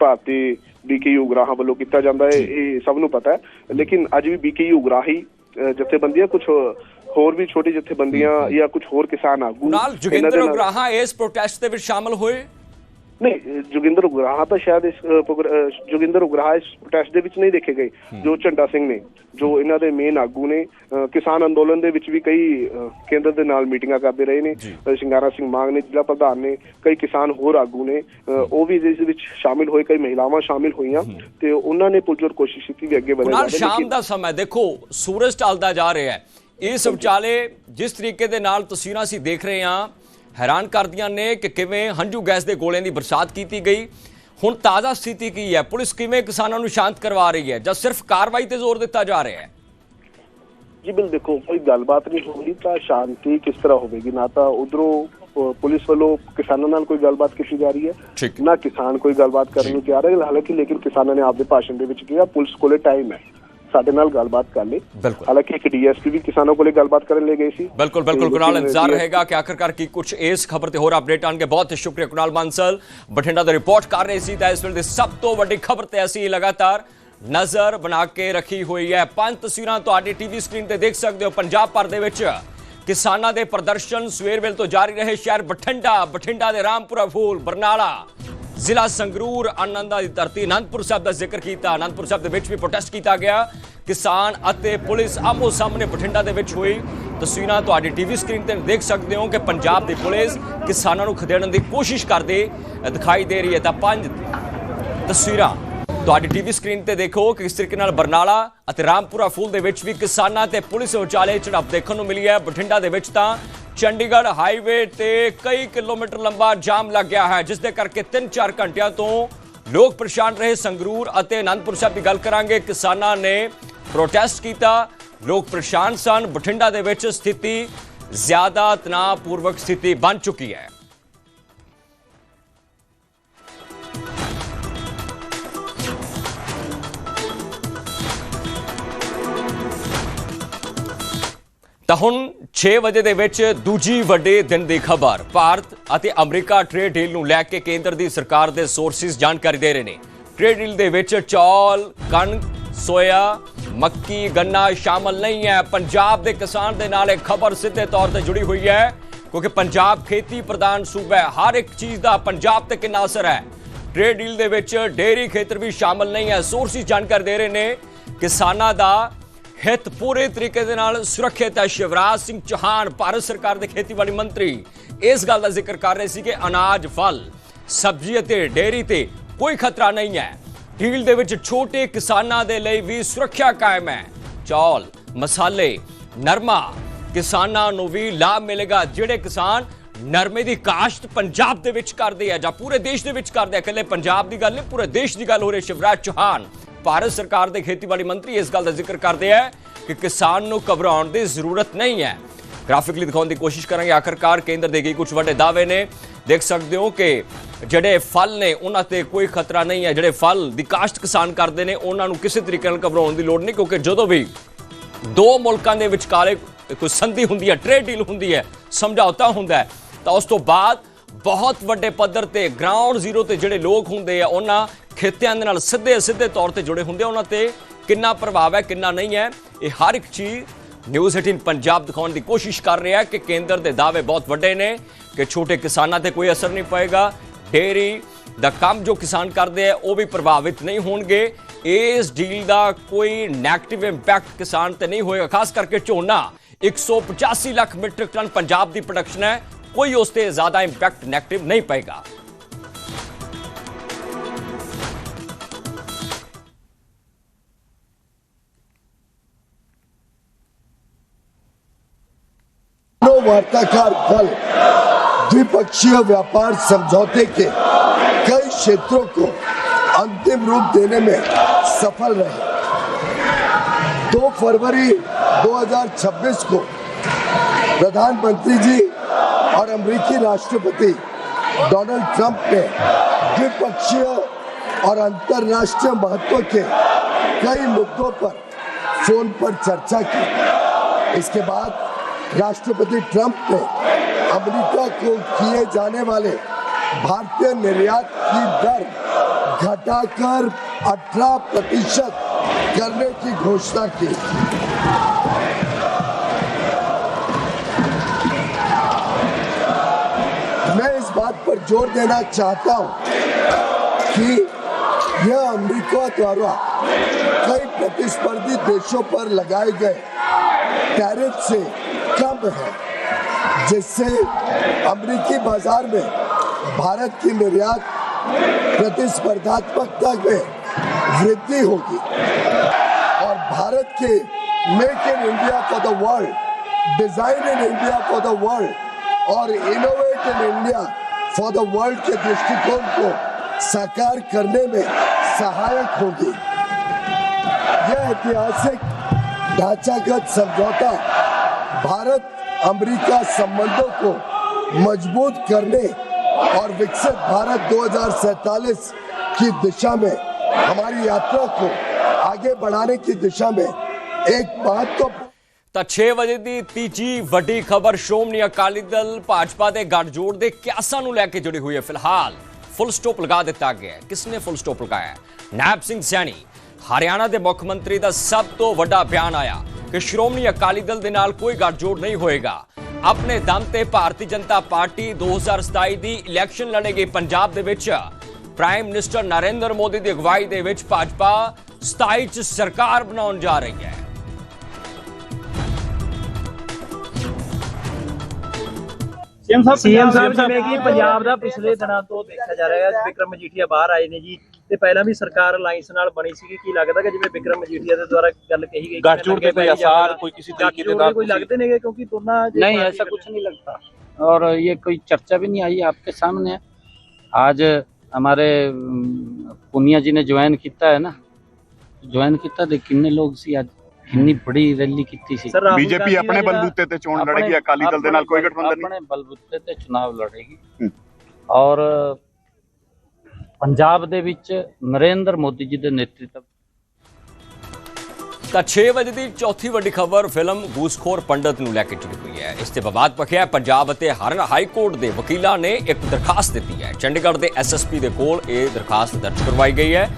ਭਾਰਤੀ ਬੀਕੇਯੂ ਉਗਰਾਹਾਂ ਵੱਲੋਂ ਕੀਤਾ ਜਾਂਦਾ ਹੈ ਇਹ ਸਭ ਨੂੰ ਪਤਾ ਹੈ। ਲੇਕਿਨ ਅੱਜ ਵੀ ਬੀਕੇਯੂ ਉਗਰਾਹੀ ਜਥੇਬੰਦੀਆਂ ਕੁਝ ਹੋਰ ਵੀ ਛੋਟੀ ਜਥੇਬੰਦੀਆਂ ਜਾਂ ਕੁਝ ਹੋਰ ਕਿਸਾਨ ਆਗੂ ਨਾਲ ਦੇ ਜੋਗਿੰਦਰ ਉਗਰਾਹਾਂ ਇਸ ਪ੍ਰੋਟੈਸਟ ਦੇ ਵਿੱਚ ਸ਼ਾਮਲ ਹੋਏ? ਨਹੀਂ ਜੋਗਿੰਦਰ ਉਗਰਾਹਾ ਤਾਂ ਸ਼ਾਇਦ ਇਸ ਜੋਗਿੰਦਰ ਉਗਰਾਹਾ ਇਸ ਪ੍ਰੋਟੈਸਟ ਦੇ ਵਿੱਚ ਨਹੀਂ ਦੇਖੇ ਗਏ ਜੋ ਝੰਡਾ ਸਿੰਘ ਨੇ ਜੋ ਇਹਨਾਂ ਦੇ ਮੇਨ ਆਗੂ ਨੇ ਕਿਸਾਨ ਅੰਦੋਲਨ ਦੇ ਵਿੱਚ ਵੀ ਕਈ ਕੇਂਦਰ ਦੇ ਨਾਲ ਮੀਟਿੰਗਾਂ ਕਰਦੇ ਰਹੇ ਨੇ ਸ਼ਿੰਗਾਰਾ ਸਿੰਘ ਮਾਂਗ ਨੇ ਜ਼ਿਲ੍ਹਾ ਪ੍ਰਧਾਨ ਨੇ ਕਈ ਕਿਸਾਨ ਹੋਰ ਆਗੂ ਨੇ ਉਹ ਵੀ ਇਸ ਵਿੱਚ ਸ਼ਾਮਿਲ ਹੋਏ ਕਈ ਮਹਿਲਾਵਾਂ ਸ਼ਾਮਿਲ ਹੋਈਆਂ ਤੇ ਉਹਨਾਂ ਨੇ ਪੁਰਜੋਰ ਕੋਸ਼ਿਸ਼ ਕੀਤੀ ਵੀ ਅੱਗੇ ਵਧਿਆ ਕੁਨਾਲ ਜਾਵੇ ਸ਼ਾਮ ਦਾ ਸਮਾਂ ਦੇਖੋ ਸੂਰਜ ਢਲਦਾ ਜਾ ਰਿਹਾ ਹੈ। ਇਸ ਵਿਚਾਲੇ ਜਿਸ ਤਰੀਕੇ ਦੇ ਨਾਲ ਤਸਵੀਰਾਂ ਅਸੀਂ ਦੇਖ ਰਹੇ ਹਾਂ ਹੈਰਾਨ ਕਰਦੀਆਂ ਨੇ ਕਿ ਕਿਵੇਂ ਹੰਝੂ ਗੈਸ ਦੇ ਗੋਲਿਆਂ ਦੀ ਬਰਸਾਤ ਕੀਤੀ ਗਈ। ਹੁਣ ਤਾਜ਼ਾ ਸਥਿਤੀ ਕੀ ਹੈ? ਪੁਲਿਸ ਕਿਵੇਂ ਕਿਸਾਨਾਂ ਨੂੰ ਸ਼ਾਂਤ ਕਰਵਾ ਰਹੀ ਹੈ ਜਾਂ ਸਿਰਫ ਕਾਰਵਾਈ ਤੇ ਜ਼ੋਰ ਦਿੱਤਾ ਜਾ ਰਿਹਾ ਹੈ? ਜੀ ਬਿਲ ਦੇਖੋ ਕੋਈ ਗੱਲਬਾਤ ਨਹੀਂ ਹੋਣੀ ਤਾਂ ਸ਼ਾਂਤੀ ਕਿਸ ਤਰ੍ਹਾਂ ਹੋਵੇਗੀ? ਨਾ ਤਾਂ ਉਧਰੋਂ ਪੁਲਿਸ ਵੱਲੋਂ ਕਿਸਾਨਾਂ ਨਾਲ ਕੋਈ ਗੱਲਬਾਤ ਕੀਤੀ ਜਾ ਰਹੀ ਹੈ। ਨਾ ਕਿਸਾਨ ਕੋਈ ਗੱਲਬਾਤ ਕਰਨ ਨੂੰ ਤਿਆਰ ਹੈ। ਹਾਲਾਂਕਿ ਲੇਕਿਨ ਕਿਸਾਨਾਂ ਨੇ ਆਪਦੇ ਭਾਸ਼ਣ ਦੇ ਵਿੱਚ ਕਿਹਾ ਪੁਲਿਸ ਕੋਲੇ ਟਾਈਮ ਹੈ। ਸਾਡੇ ਨਾਲ ਗੱਲਬਾਤ ਕਰ ਲਈ। ਹਾਲਾਂਕਿ ਇੱਕ ਡੀਐਸਪੀ ਵੀ ਕਿਸਾਨਾਂ ਕੋਲੇ ਗੱਲਬਾਤ ਕਰਨ ਲਈ ਗਏ ਸੀ। ਬਿਲਕੁਲ ਬਿਲਕੁਲ। ਕੁਨਾਲ ਇੰਤਜ਼ਾਰ ਰਹੇਗਾ ਕਿ ਆਖਰਕਾਰ ਕੀ ਕੁਝ ਇਸ ਖਬਰ ਤੇ ਹੋਰ ਅਪਡੇਟ ਆਣਗੇ। ਬਹੁਤ ਸ਼ੁਕਰੀਆ ਕੁਨਾਲ ਬਾਂਸਲ। ਬਠਿੰਡਾ ਦਾ ਰਿਪੋਰਟ ਕਰ ਰਹੇ ਸੀ ਤਾਂ ਇਸ ਵੇਲੇ ਦੀ ਸਭ ਤੋਂ ਵੱਡੀ ਖਬਰ ਤੇ ਅਸੀਂ ਲਗਾਤਾਰ ਨਜ਼ਰ ਬਣਾ ਕੇ ਰੱਖੀ ਹੋਈ ਹੈ। ਪੰਜ ਤਸਵੀਰਾਂ ਤੁਹਾਡੀ ਟੀਵੀ ਸਕਰੀਨ ਤੇ ਦੇਖ ਸਕਦੇ ਹੋ। ਪੰਜਾਬ ਭਰ ਦੇ ਵਿੱਚ ਕਿਸਾਨਾਂ ਦੇ ਪ੍ਰਦਰਸ਼ਨ ਸਵੇਰ ਵੇਲੇ ਤੋਂ ਜਾਰੀ ਰਹੇ। ਸ਼ਹਿਰ ਬਠਿੰਡਾ ਬਠਿੰਡਾ ਦੇ ਰਾਮਪੁਰਾ ਫੂਲ, ਬਰਨਾਲਾ, ਜ਼ਿਲ੍ਹਾ ਸੰਗਰੂਰ, ਆਨੰਦਾ ਦੀ ਧਰਤੀ, ਅਨੰਦਪੁਰ ਸਾਹਿਬ ਦਾ ਜ਼ਿਕਰ ਕੀਤਾ। ਅਨੰਦਪੁਰ ਸਾਹਿਬ ਦੇ ਵਿੱਚ ਵੀ ਪ੍ਰੋਟੈਸਟ ਕੀਤਾ ਗਿਆ। ਕਿਸਾਨ ਅਤੇ ਪੁਲਿਸ ਆਮੋ ਸਾਹਮਣੇ ਬਠਿੰਡਾ ਦੇ ਵਿੱਚ ਹੋਈ। ਤਸਵੀਰਾਂ ਤੁਹਾਡੀ ਟੀਵੀ ਸਕਰੀਨ ਤੇ ਦੇਖ ਸਕਦੇ ਹੋ ਕਿ ਪੰਜਾਬ ਦੀ ਪੁਲਿਸ ਕਿਸਾਨਾਂ ਨੂੰ ਖਦੇੜਨ ਦੀ ਕੋਸ਼ਿਸ਼ ਕਰਦੇ ਦਿਖਾਈ ਦੇ ਰਹੀ ਹੈ। ਤਾਂ ਪੰਜ ਤਸਵੀਰਾਂ ਤੁਹਾਡੀ ਟੀਵੀ ਸਕਰੀਨ ਤੇ ਦੇਖੋ ਕਿ ਕਿਸ ਤਰੀਕੇ ਨਾਲ ਬਰਨਾਲਾ ਅਤੇ ਰਾਮਪੁਰਾ ਫੂਲ ਦੇ ਵਿੱਚ ਵੀ ਕਿਸਾਨਾਂ ਤੇ ਪੁਲਿਸ ਵਿਚਾਲੇ ਝੜਪ ਦੇਖਣ ਨੂੰ ਮਿਲੀ ਹੈ। ਬਠਿੰਡਾ ਦੇ ਵਿੱਚ ਤਾਂ ਚੰਡੀਗੜ੍ਹ ਹਾਈਵੇ ਤੇ ਕਈ ਕਿਲੋਮੀਟਰ ਲੰਬਾ ਜਾਮ ਲੱਗ ਗਿਆ ਹੈ, ਜਿਸ ਦੇ ਕਰਕੇ 3-4 ਘੰਟਿਆਂ ਤੋਂ ਲੋਕ ਪਰੇਸ਼ਾਨ ਰਹੇ। ਸੰਗਰੂਰ ਅਤੇ ਅਨੰਦਪੁਰ ਸਾਹਿਬ ਦੀ ਗੱਲ ਕਰਾਂਗੇ। ਕਿਸਾਨਾਂ ਨੇ ਪ੍ਰੋਟੈਸਟ ਕੀਤਾ। ਲੋਕ ਪਰੇਸ਼ਾਨ ਸਨ। ਬਠਿੰਡਾ ਦੇ ਵਿੱਚ ਸਥਿਤੀ ਜ਼ਿਆਦਾ ਤਣਾਅਪੂਰਵਕ ਸਥਿਤੀ ਬਣ ਚੁੱਕੀ ਹੈ। ਤਾਂ ਹੁਣ 6 ਵਜੇ ਦੇ ਵਿੱਚ ਦੂਜੀ ਵੱਡੇ ਦਿਨ ਦੀ ਖਬਰ। ਭਾਰਤ ਅਤੇ ਅਮਰੀਕਾ ਟ੍ਰੇਡ ਡੀਲ ਨੂੰ ਲੈ ਕੇ ਕੇਂਦਰ ਦੀ ਸਰਕਾਰ ਦੇ ਸੋਰਸਿਸ ਜਾਣਕਾਰੀ ਦੇ ਰਹੇ ਨੇ। ਟ੍ਰੇਡ ਡੀਲ ਦੇ ਵਿੱਚ ਚੌਲ, ਕਣਕ, ਸੋਇਆ, ਮੱਕੀ, ਗੰਨਾ ਸ਼ਾਮਲ ਨਹੀਂ ਹੈ। ਪੰਜਾਬ ਦੇ ਕਿਸਾਨ ਦੇ ਨਾਲ ਇਹ ਖਬਰ ਸਿੱਧੇ ਤੌਰ ਤੇ ਜੁੜੀ ਹੋਈ ਹੈ, ਕਿਉਂਕਿ ਪੰਜਾਬ ਖੇਤੀ ਪ੍ਰਧਾਨ ਸੂਬਾ ਹੈ। ਹਰ ਇੱਕ ਚੀਜ਼ ਦਾ ਪੰਜਾਬ ਤੇ ਕਿੰਨਾ ਅਸਰ ਹੈ? ਟ੍ਰੇਡ ਡੀਲ ਦੇ ਵਿੱਚ ਡੇਅਰੀ ਖੇਤਰ ਵੀ ਸ਼ਾਮਲ ਨਹੀਂ ਹੈ। ਸੋਰਸਿਸ ਜਾਣਕਾਰੀ ਦੇ ਰਹੇ ਨੇ ਕਿਸਾਨਾਂ ਦਾ ਹਿੱਤ ਪੂਰੇ ਤਰੀਕੇ ਦੇ ਨਾਲ ਸੁਰੱਖਿਅਤ ਹੈ। ਸ਼ਿਵਰਾਜ ਸਿੰਘ ਚੌਹਾਨ, ਭਾਰਤ ਸਰਕਾਰ ਦੇ ਖੇਤੀਬਾੜੀ ਮੰਤਰੀ। ਇਸ ਗੱਲ ਦਾ ਜ਼ਿਕਰ ਕਰ ਰਹੇ ਸੀ ਕਿ ਅਨਾਜ, ਫਲ, ਸਬਜ਼ੀ ਅਤੇ ਡੇਅਰੀ ਤੇ ਕੋਈ ਖਤਰਾ ਨਹੀਂ ਹੈ। ਡੀਲ ਦੇ ਵਿੱਚ ਛੋਟੇ ਕਿਸਾਨਾਂ ਦੇ ਲਈ ਵੀ ਸੁਰੱਖਿਆ ਕਾਇਮ ਹੈ। ਚੌਲ, ਮਸਾਲੇ, ਨਰਮਾ, ਕਿਸਾਨਾਂ ਨੂੰ ਵੀ ਲਾਭ ਮਿਲੇਗਾ। ਜਿਹੜੇ ਕਿਸਾਨ ਨਰਮੇ ਦੀ ਕਾਸ਼ਤ ਪੰਜਾਬ ਦੇ ਵਿੱਚ ਕਰਦੇ ਆ ਜਾਂ ਪੂਰੇ ਦੇਸ਼ ਦੇ ਵਿੱਚ ਕਰਦੇ ਆ, ਇਕੱਲੇ ਪੰਜਾਬ ਦੀ ਗੱਲ ਨਹੀਂ, ਪੂਰੇ ਦੇਸ਼ ਦੀ ਗੱਲ ਹੋ ਰਹੀ ਸ਼ਿਵਰਾਜ ਚੌਹਾਨ ਭਾਰਤ ਸਰਕਾਰ ਦੇ ਖੇਤੀਬਾੜੀ ਮੰਤਰੀ ਇਸ ਗੱਲ ਦਾ ਜ਼ਿਕਰ ਕਰਦੇ ਆ ਕਿ ਕਿਸਾਨ ਨੂੰ ਘਬਰਾਉਣ ਦੀ ਜ਼ਰੂਰਤ ਨਹੀਂ ਹੈ। ਗ੍ਰਾਫਿਕਲੀ ਦਿਖਾਉਣ ਦੀ ਕੋਸ਼ਿਸ਼ ਕਰਾਂਗੇ। ਆਖਰਕਾਰ ਕੇਂਦਰ ਦੇ ਗਈ ਕੁਝ ਵੱਡੇ ਦਾਅਵੇ ਨੇ। ਦੇਖ ਸਕਦੇ ਹੋ ਕਿ ਜਿਹੜੇ ਫਲ ਨੇ, ਉਹਨਾਂ ਤੇ ਕੋਈ ਖਤਰਾ ਨਹੀਂ ਹੈ। ਜਿਹੜੇ ਫਲ ਦੀ ਕਾਸ਼ਤ ਕਿਸਾਨ ਕਰਦੇ ਨੇ, ਉਹਨਾਂ ਨੂੰ ਕਿਸੇ ਤਰੀਕੇ ਨਾਲ ਘਬਰਾਉਣ ਦੀ ਲੋੜ ਨਹੀਂ, ਕਿਉਂਕਿ ਜਦੋਂ ਵੀ ਦੋ ਮੁਲਕਾਂ ਦੇ ਵਿਚਕਾਰ ਕੋਈ ਸੰਧੀ ਹੁੰਦੀ ਹੈ ਟ੍ਰੇਡ ਡੀਲ ਹੁੰਦੀ ਹੈ, ਸਮਝੌਤਾ ਹੁੰਦਾ ਹੈ, ਤਾਂ ਉਸ ਤੋਂ ਬਾਅਦ ਬਹੁਤ ਵੱਡੇ ਪੱਧਰ ਤੇ ਗਰਾਊਂਡ ਜ਼ੀਰੋ ਤੇ ਜਿਹੜੇ ਲੋਕ ਹੁੰਦੇ ਆ, ਉਹਨਾਂ ਖੇਤਿਆਂ ਦੇ ਨਾਲ ਸਿੱਧੇ ਸਿੱਧੇ ਤੌਰ ਤੇ ਜੁੜੇ ਹੁੰਦੇ ਆ। ਉਹਨਾਂ ਤੇ ਕਿੰਨਾ ਪ੍ਰਭਾਵ ਹੈ, ਕਿੰਨਾ ਨਹੀਂ ਹੈ, ਇਹ ਹਰ ਇੱਕ ਚੀਜ਼ ਨਿਊਜ਼ 18 ਪੰਜਾਬ ਦਿਖਾਉਣ ਦੀ ਕੋਸ਼ਿਸ਼ ਕਰ ਰਿਹਾ ਕਿ ਕੇਂਦਰ ਦੇ ਦਾਅਵੇ ਬਹੁਤ ਵੱਡੇ ਨੇ ਕਿ ਛੋਟੇ ਕਿਸਾਨਾਂ ਤੇ ਕੋਈ ਅਸਰ ਨਹੀਂ ਪਏਗਾ। ਡੇਰੀ ਦਾ ਕੰਮ ਜੋ ਕਿਸਾਨ ਕਰਦੇ ਆ, ਉਹ ਵੀ ਪ੍ਰਭਾਵਿਤ ਨਹੀਂ ਹੋਣਗੇ। ਇਸ ਡੀਲ ਦਾ ਕੋਈ ਨੈਗੇਟਿਵ ਇੰਪੈਕਟ ਕਿਸਾਨ ਤੇ ਨਹੀਂ ਹੋਏਗਾ, ਖਾਸ ਕਰਕੇ ਝੋਨਾ। 185 ਲੱਖ ਮੀਟ੍ਰਿਕ ਟਨ ਪੰਜਾਬ ਦੀ ਪ੍ਰੋਡਕਸ਼ਨ ਹੈ। कोई उससे ज़्यादा इंपैक्ट नेगेटिव नहीं पाएगा। वार्ताकार दल द्विपक्षीय व्यापार समझौते के कई क्षेत्रों को अंतिम रूप देने में सफल रहे। दो फरवरी 2026 को प्रधानमंत्री जी और अमेरिकी राष्ट्रपति डोनाल्ड ट्रंप ने द्विपक्षीय और अंतर्राष्ट्रीय महत्व के कई मुद्दों पर फ़ोन पर चर्चा की। इसके बाद राष्ट्रपति ट्रंप ने अमेरिका को किए जाने वाले भारतीय निर्यात की दर घटाकर 18 प्रतिशत करने की घोषणा की। मैं इस बात पर ज़ोर देना चाहता हूँ कि यह अमेरिका द्वारा कई प्रतिस्पर्धी देशों पर लगाए गए टैरिफ से कम है, जिससे अमेरिकी बाज़ार में भारत की निर्यात प्रतिस्पर्धात्मकता में वृद्धि होगी। और भारत के make in India for the world, design in India for the world और innovate in India for the world के दृष्टिकोण को साकार करने में सहायक होगी। यह ऐतिहासिक ढांचागत समझौता भारत अमेरिका संबंधों को मज़बूत करने और विकसित भारत 2047 की दिशा में हमारी यात्रा को आगे बढ़ाने की दिशा में एक महत्वपूर्ण ਤਾਂ 6 ਵਜੇ ਦੀ ਤੀਜੀ ਵੱਡੀ ਖਬਰ ਸ਼੍ਰੋਮਣੀ ਅਕਾਲੀ ਦਲ ਭਾਜਪਾ ਦੇ ਗੱਠਜੋੜ ਦੇ ਕਿਆਸਾਂ ਨੂੰ ਲੈ ਕੇ ਜੁੜੀ ਹੋਈ ਹੈ ਫਿਲਹਾਲ। ਫੁੱਲ ਸਟਾਪ ਲਗਾ ਦਿੱਤਾ ਗਿਆ ਹੈ। ਕਿਸ ਨੇ ਫੁੱਲ ਸਟਾਪ ਲਗਾਇਆ ਹੈ? ਨੈਬ ਸਿੰਘ ਸੈਣੀ, ਹਰਿਆਣਾ ਦੇ ਮੁੱਖ ਮੰਤਰੀ ਦਾ ਸਭ ਤੋਂ ਵੱਡਾ ਬਿਆਨ ਆਇਆ ਕਿ ਸ਼੍ਰੋਮਣੀ ਅਕਾਲੀ ਦਲ ਦੇ ਨਾਲ ਕੋਈ ਗੱਠਜੋੜ ਨਹੀਂ ਹੋਏਗਾ। ਆਪਣੇ ਦਮ ਤੇ ਭਾਰਤੀ ਜਨਤਾ ਪਾਰਟੀ 2027 ਦੀ ਇਲੈਕਸ਼ਨ ਲੜੇਗੀ ਪੰਜਾਬ ਦੇ ਵਿੱਚ। ਪ੍ਰਾਈਮ ਮਿਨਿਸਟਰ ਨਰਿੰਦਰ ਮੋਦੀ ਦੀ ਅਗਵਾਈ ਦੇ ਵਿੱਚ ਭਾਜਪਾ 27 ਚ ਸਰਕਾਰ ਬਣਾਉਣ ਜਾ ਰਹੀ ਹੈ। ਸੀਐਮ ਸਾਹਿਬ ਸੀਐਮ ਸਾਹਿਬ ਪੰਜਾਬ ਜਿਵੇਂ ਕਿ ਪੰਜਾਬ ਦਾ ਪਿਛਲੇ ਦਿਨਾਂ ਤੋਂ ਦੇਖਿਆ ਜਾ ਰਿਹਾ ਹੈ ਵਿਕਰਮ ਮਜੀਠੀਆ ਬਾਹਰ ਆਏ ਨੇ ਜੀ ਤੇ ਪਹਿਲਾਂ ਵੀ ਸਰਕਾਰ ਅਲਾਈਅੰਸ ਨਾਲ ਬਣੀ ਸੀਗੀ ਕੀ ਲੱਗਦਾ ਕਿ ਜਿਵੇਂ ਵਿਕਰਮ ਮਜੀਠੀਆ ਦੇ ਦੁਆਰਾ ਗੱਲ ਕਹੀ ਗਈ ਕਿ ਗੱਠਜੋੜ ਦੇ ਕੋਈ ਨੰਗੇ ਪੈਰੀ ਆਸਾਰ, ਜਾਣਾ, ਕੋਈ ਕਿਸੇ ਤਰੀਕੇ ਦੇ ਗੱਠਜੋੜ ਨਾਲ ਕੋਈ ਤੁਸੀਂ- ਲੱਗਦੇ ਨੇਗੇ ਕਿਉਂਕਿ ਦੋਨਾਂ ਜੇ नहीं पार्टी ऐसा का- कुछ नहीं लगता और ये कोई चर्चा भी नहीं आई आपके सामने आज हमारे अम, पुनिया जी ने ज्वाइन किया है ना ज्वाइन किया तो किन्ने लोग सी आज ਇੰਨੀ ਬੜੀ ਰੈਲੀ ਕੀਤੀ ਸੀ। ਬੀਜੇਪੀ ਆਪਣੇ ਬਲਬੂਤੇ ਤੇ ਚੋਣ ਲੜੇਗੀ ਅਕਾਲੀ ਦਲ ਦੇ ਨਾਲ ਕੋਈ ਗਠਬੰਧਨ ਨਹੀਂ। ਆਪਣੇ ਬਲਬੂਤੇ ਤੇ ਚੋਣ ਲੜੇਗੀ। ਔਰ ਪੰਜਾਬ ਦੇ ਵਿੱਚ ਨਰਿੰਦਰ ਮੋਦੀ ਜੀ ਦੇ ਨੇਤਰਤਵ। ਤਾਂ 6 ਵਜੇ ਦੀ ਚੌਥੀ ਵੱਡੀ ਖਬਰ ਫਿਲਮ ਗੂਸਖੋਰ ਪੰਡਤ ਨੂੰ ਲੈ ਕੇ ਜੁੜੀ ਹੋਈ ਹੈ। ਇਸ ਤੇ ਵਿਵਾਦ ਪਖਿਆ ਪੰਜਾਬ ਅਤੇ ਹਰਿਆਣਾ ਹਾਈ ਕੋਰਟ ਦੇ ਵਕੀਲਾਂ ਨੇ ਇੱਕ ਦਰਖਾਸਤ ਦਿੱਤੀ ਹੈ। ਚੰਡੀਗੜ੍ਹ ਦੇ ਐਸਐਸਪੀ ਦੇ ਕੋਲ ਇਹ ਦਰਖਾਸਤ ਦਰਜ ਕਰਵਾਈ ਗਈ ਹੈ।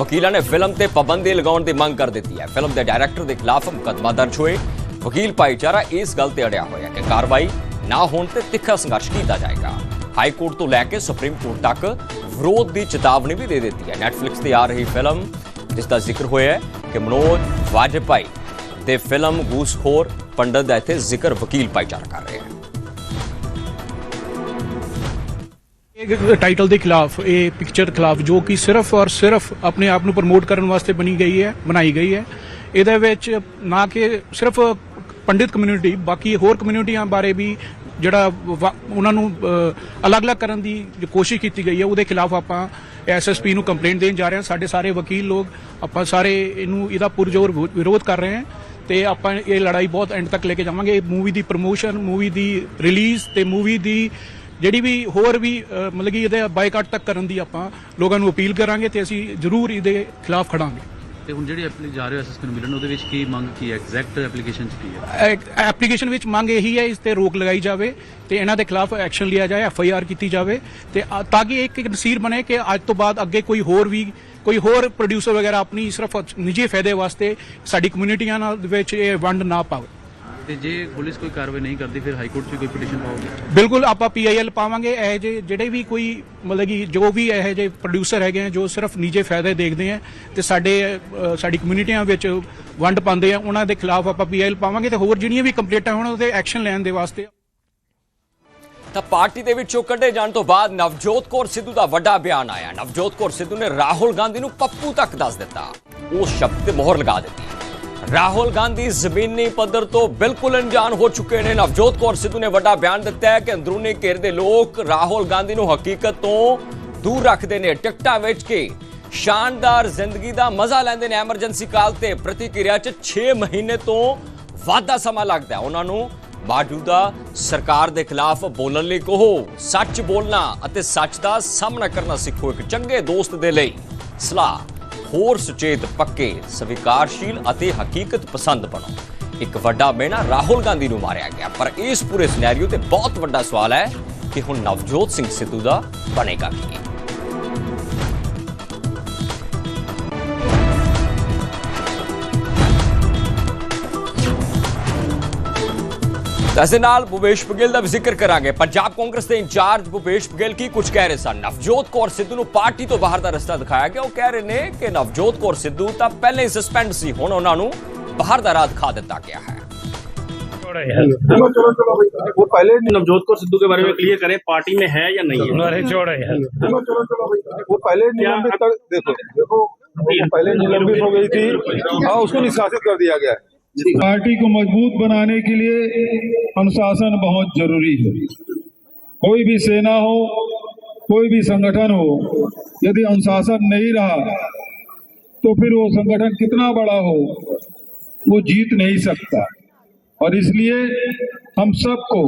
ਵਕੀਲਾਂ ਨੇ ਫਿਲਮ ਤੇ ਪਾਬੰਦੀ ਲਗਾਉਣ ਦੀ ਮੰਗ ਕਰ ਦਿੱਤੀ ਹੈ। ਫਿਲਮ ਦੇ ਡਾਇਰੈਕਟਰ ਦੇ ਖਿਲਾਫ ਮੁਕੱਦਮਾ ਦਰਜ ਹੋਏ। ਵਕੀਲ ਭਾਈਚਾਰਾ ਇਸ ਗੱਲ ਤੇ ਅੜਿਆ ਹੋਇਆ ਕਿ ਕਾਰਵਾਈ ਨਾ ਹੋਣ ਤੇ ਤਿੱਖਾ ਸੰਘਰਸ਼ ਕੀਤਾ ਜਾਏਗਾ। ਹਾਈ ਕੋਰਟ ਤੋਂ ਲੈ ਕੇ ਸੁਪਰੀਮ ਕੋਰਟ ਤੱਕ ਵਿਰੋਧ ਦੀ ਚੇਤਾਵਨੀ ਵੀ ਦੇ ਦਿੱਤੀ ਹੈ। ਨੈਟਫਲਿਕਸ ਤੇ ਆ ਰਹੀ ਫਿਲਮ, ਜਿਸ ਦਾ ਜ਼ਿਕਰ ਹੋਇਆ ਹੈ ਕਿ ਮਨੋਜ ਵਾਜਪਾਈ ਦੇ ਫਿਲਮ ਗੂਸਖੋਰ ਪੰਡਤ ਦਾ ਇੱਥੇ ਜ਼ਿਕਰ ਵਕੀਲ ਭਾਈਚਾਰਾ ਕਰ ਰਿਹਾ ਹੈ ਇਹ ਟਾਈਟਲ ਦੇ ਖਿਲਾਫ, ਇਹ ਪਿਕਚਰ ਖਿਲਾਫ ਜੋ ਕਿ ਸਿਰਫ ਔਰ ਸਿਰਫ ਆਪਣੇ ਆਪ ਨੂੰ ਪ੍ਰਮੋਟ ਕਰਨ ਵਾਸਤੇ ਬਣੀ ਗਈ ਹੈ, ਬਣਾਈ ਗਈ ਹੈ। ਇਹਦੇ ਵਿੱਚ ਨਾ ਕਿ ਸਿਰਫ ਪੰਡਿਤ ਕਮਿਊਨਿਟੀ ਬਾਕੀ ਹੋਰ ਕਮਿਊਨਿਟੀਆਂ ਬਾਰੇ ਵੀ ਜਿਹੜਾ ਵਾ- ਉਹਨਾਂ ਨੂੰ ਅਲੱਗ-ਅਲੱਗ ਕਰਨ ਦੀ ਜੋ ਕੋਸ਼ਿਸ਼ ਕੀਤੀ ਗਈ ਹੈ, ਉਹਦੇ ਖਿਲਾਫ ਆਪਾਂ ਐਸਐਸਪੀ ਨੂੰ ਕੰਪਲੇਂਟ ਦੇਣ ਜਾ ਰਹੇ ਹਾਂ। ਸਾਡੇ ਸਾਰੇ ਵਕੀਲ ਲੋਕ, ਆਪਾਂ ਸਾਰੇ ਇਹਨੂੰ, ਇਹਦਾ ਪੁਰਜੋਰ ਵਿਰੋਧ ਕਰ ਰਹੇ ਹਾਂ ਤੇ ਆਪਾਂ ਇਹ ਲੜਾਈ ਬਹੁਤ ਐਂਡ ਤੱਕ ਲੈ ਕੇ ਜਾਵਾਂਗੇ। ਮੂਵੀ ਦੀ ਪ੍ਰੋਮੋਸ਼ਨ ਮੂਵੀ ਦੀ ਰਿਲੀਜ਼ ਤੇ ਮੂਵੀ ਦੀ ਜਿਹੜੀ ਵੀ ਹੋਰ ਵੀ ਮਤਲਬ ਕਿ ਇਹਦੇ ਬਾਈਕਾਟ ਤੱਕ ਕਰਨ ਦੀ ਆਪਾਂ ਲੋਕਾਂ ਨੂੰ ਅਪੀਲ ਕਰਾਂਗੇ ਤੇ ਅਸੀਂ ਜ਼ਰੂਰ ਇਹਦੇ ਖਿਲਾਫ ਖੜਾਂਗੇ। ਤੇ ਹੁਣ ਜਿਹੜੀ ਐਪਲੀ ਜਾ ਰਹੇ ਹੋ ਮਿਲਣ ਉਹਦੇ ਵਿੱਚ ਕੀ ਮੰਗ ਕੀ ਹੈ ਐਗਜ਼ੈਕਟ ਐਪਲੀਕੇਸ਼ਨ ਚ ਕੀ ਹੈ? ਐਪਲੀਕੇਸ਼ਨ ਵਿੱਚ ਮੰਗ ਇਹੀ ਹੈ ਇਸ ਤੇ ਰੋਕ ਲਗਾਈ ਜਾਵੇ ਤੇ ਇਹਨਾਂ ਦੇ ਖਿਲਾਫ ਐਕਸ਼ਨ ਲਿਆ ਜਾਏ ਐਫ ਆਈ ਆਰ ਕੀਤੀ ਜਾਵੇ ਤੇ ਤਾਂ ਕਿ ਇੱਕ ਨਸੀਰ ਬਣੇ ਕਿ ਅੱਜ ਤੋਂ ਬਾਅਦ ਅੱਗੇ ਕੋਈ ਹੋਰ ਵੀ ਕੋਈ ਹੋਰ ਪ੍ਰੋਡਿਊਸਰ ਵਗੈਰਾ ਆਪਣੀ ਸਿਰਫ ਨਿੱਜੀ ਫਾਇਦੇ ਵਾਸਤੇ ਸਾਡੀ ਕਮਿਊਨਿਟੀਆਂ ਨਾਲ ਵਿੱਚ ਇਹ ਵੰਡ ਨਾ ਪਾਵੇ। ਤੇ ਜੇ ਪੁਲਿਸ ਕੋਈ ਕਾਰਵਾਈ ਨਹੀਂ ਕਰਦੀ ਫਿਰ ਹਾਈ ਕੋਰਟ 'ਚ ਵੀ ਕੋਈ ਪਟੀਸ਼ਨ ਪਾਓਗੇ? ਬਿਲਕੁਲ ਆਪਾਂ ਪੀਆਈਐਲ ਪਾਵਾਂਗੇ। ਇਹ ਜੇ ਜਿਹੜੇ ਵੀ ਕੋਈ ਮਤਲਬ ਕਿ ਜੋ ਵੀ ਇਹ ਜੇ ਪ੍ਰੋਡਿਊਸਰ ਹੈਗੇ ਆ ਜੋ ਸਿਰਫ ਨਿੱਜੇ ਫਾਇਦੇ ਦੇਖਦੇ ਆ ਤੇ ਸਾਡੇ ਅ, ਸਾਡੀ ਕਮਿਊਨਿਟੀਆਂ ਵਿੱਚ ਵੰਡ ਪਾਉਂਦੇ ਆ ਉਹਨਾਂ ਦੇ ਖਿਲਾਫ ਆਪਾਂ ਪੀਆਈਐਲ ਪਾਵਾਂਗੇ ਤੇ ਹੋਰ ਜਿਹੜੀਆਂ ਵੀ ਕੰਪਲੇਂਟਾਂ ਹੋਣ ਉਹਦੇ ਐਕਸ਼ਨ ਲੈਣ ਦੇ ਵਾਸਤੇ। ਤਾਂ ਪਾਰਟੀ ਦੇ ਵਿੱਚੋਂ ਕੱਢੇ ਜਾਣ ਤੋਂ ਬਾਅਦ ਨਵਜੋਤ ਕੌਰ ਸਿੱਧੂ ਦਾ ਵੱਡਾ ਬਿਆਨ ਆਇਆ। ਨਵਜੋਤ ਕੌਰ ਸਿੱਧੂ ਨੇ ਰਾਹੁਲ ਗਾਂਧੀ ਨੂੰ ਪੱਪੂ ਤੱਕ ਦੱਸ ਦਿੱਤਾ। ਉਸ ਸ਼ਬਦ ਤੇ ਮੋਹਰ ਲਗਾ ਦਿੱਤੀ। ਰਾਹੁਲ ਗਾਂਧੀ ਜ਼ਮੀਨੀ ਪੱਧਰ ਤੋਂ ਬਿਲਕੁਲ ਅਣਜਾਣ ਹੋ ਚੁੱਕੇ ਨੇ। ਨਵਜੋਤ ਕੌਰ ਸਿੱਧੂ ਨੇ ਵੱਡਾ ਬਿਆਨ ਦਿੱਤਾ ਹੈ ਕਿ ਅੰਦਰੂਨੀ ਘੇਰ ਦੇ ਲੋਕ ਰਾਹੁਲ ਗਾਂਧੀ ਨੂੰ ਹਕੀਕਤ ਤੋਂ ਦੂਰ ਰੱਖਦੇ ਨੇ। ਟਿਕਟਾਂ ਵੇਚ ਕੇ ਸ਼ਾਨਦਾਰ ਜ਼ਿੰਦਗੀ ਦਾ ਮਜ਼ਾ ਲੈਂਦੇ ਨੇ ਐਮਰਜੈਂਸੀ ਕਾਲ ਤੇ। ਪ੍ਰਤੀਕਿਰਿਆ 'ਚ 6 ਮਹੀਨੇ ਤੋਂ ਵਾਧਾ ਸਮਾਂ ਲੱਗਦਾ ਉਹਨਾਂ ਨੂੰ ਮੌਜੂਦਾ ਸਰਕਾਰ ਦੇ ਖਿਲਾਫ ਬੋਲਣ ਲਈ ਕਹੋ, ਸੱਚ ਬੋਲਣਾ ਅਤੇ ਸੱਚ ਦਾ ਸਾਹਮਣਾ ਕਰਨਾ ਸਿੱਖੋ। ਇੱਕ ਚੰਗੇ ਦੋਸਤ ਦੇ ਲਈ ਸਲਾਹ। ਹੋਰ ਸੁਚੇਤ, ਪੱਕੇ, ਸਵੀਕਾਰਸ਼ੀਲ ਅਤੇ ਹਕੀਕਤ ਪਸੰਦ ਬਣੋ। ਇੱਕ ਵੱਡਾ ਮੇਨਾ ਰਾਹੁਲ ਗਾਂਧੀ ਨੂੰ ਮਾਰਿਆ ਗਿਆ, ਪਰ ਇਸ ਪੂਰੇ ਸਿਨੈਰੀਓ ਤੇ ਬਹੁਤ ਵੱਡਾ ਸਵਾਲ ਹੈ ਕਿ ਹੁਣ ਨਵਜੋਤ ਸਿੰਘ ਸਿੱਧੂ ਦਾ ਬਣੇਗਾ ਕੀ? ਇਸ ਦੇ ਨਾਲ ਭੁਪੇਸ਼ ਬਘੇਲ ਦਾ ਵੀ ਜ਼ਿਕਰ ਕਰਾਂਗੇ ਪੰਜਾਬ ਕਾਂਗਰਸ ਦੇ ਇੰਚਾਰਜ ਭੁਪੇਸ਼ ਬਘੇਲ ਕੀ ਕੁਝ ਕਹਿ ਰਹੇ ਸਨ ਨਵਜੋਤ ਕੌਰ ਸਿੱਧੂ ਨੂੰ ਪਾਰਟੀ ਤੋਂ ਬਾਹਰ ਦਾ ਰਸਤਾ ਦਿਖਾਇਆ ਗਿਆ ਉਹ ਕਹਿ ਰਹੇ ਨੇ ਕਿ ਨਵਜੋਤ ਕੌਰ ਸਿੱਧੂ ਤਾਂ ਪਹਿਲੇ ਹੀ ਸਸਪੈਂਡ ਸੀ ਹੁਣ ਉਹਨਾਂ ਨੂੰ ਬਾਹਰ ਦਾ ਰਾਹ ਦਿਖਾ ਦਿੱਤਾ ਗਿਆ ਹੈ वो पहले नवजोत कौर सिद्धू के बारे में क्लियर करें पार्टी में है या नहीं है वो पहले निलंबित कर देखो देखो वो पहले निलंबित हो गई थी हाँ उसको निष्कासित कर दिया गया है पार्टी को मज़बूत बनाने के लिए अनुशासन बहुत ज़रूरी है। कोई भी सेना हो, कोई भी संगठन हो, यदि अनुशासन नहीं रहा तो फिर वो संगठन कितना बड़ा हो, वो जीत नहीं सकता। और इसलिए हम सबको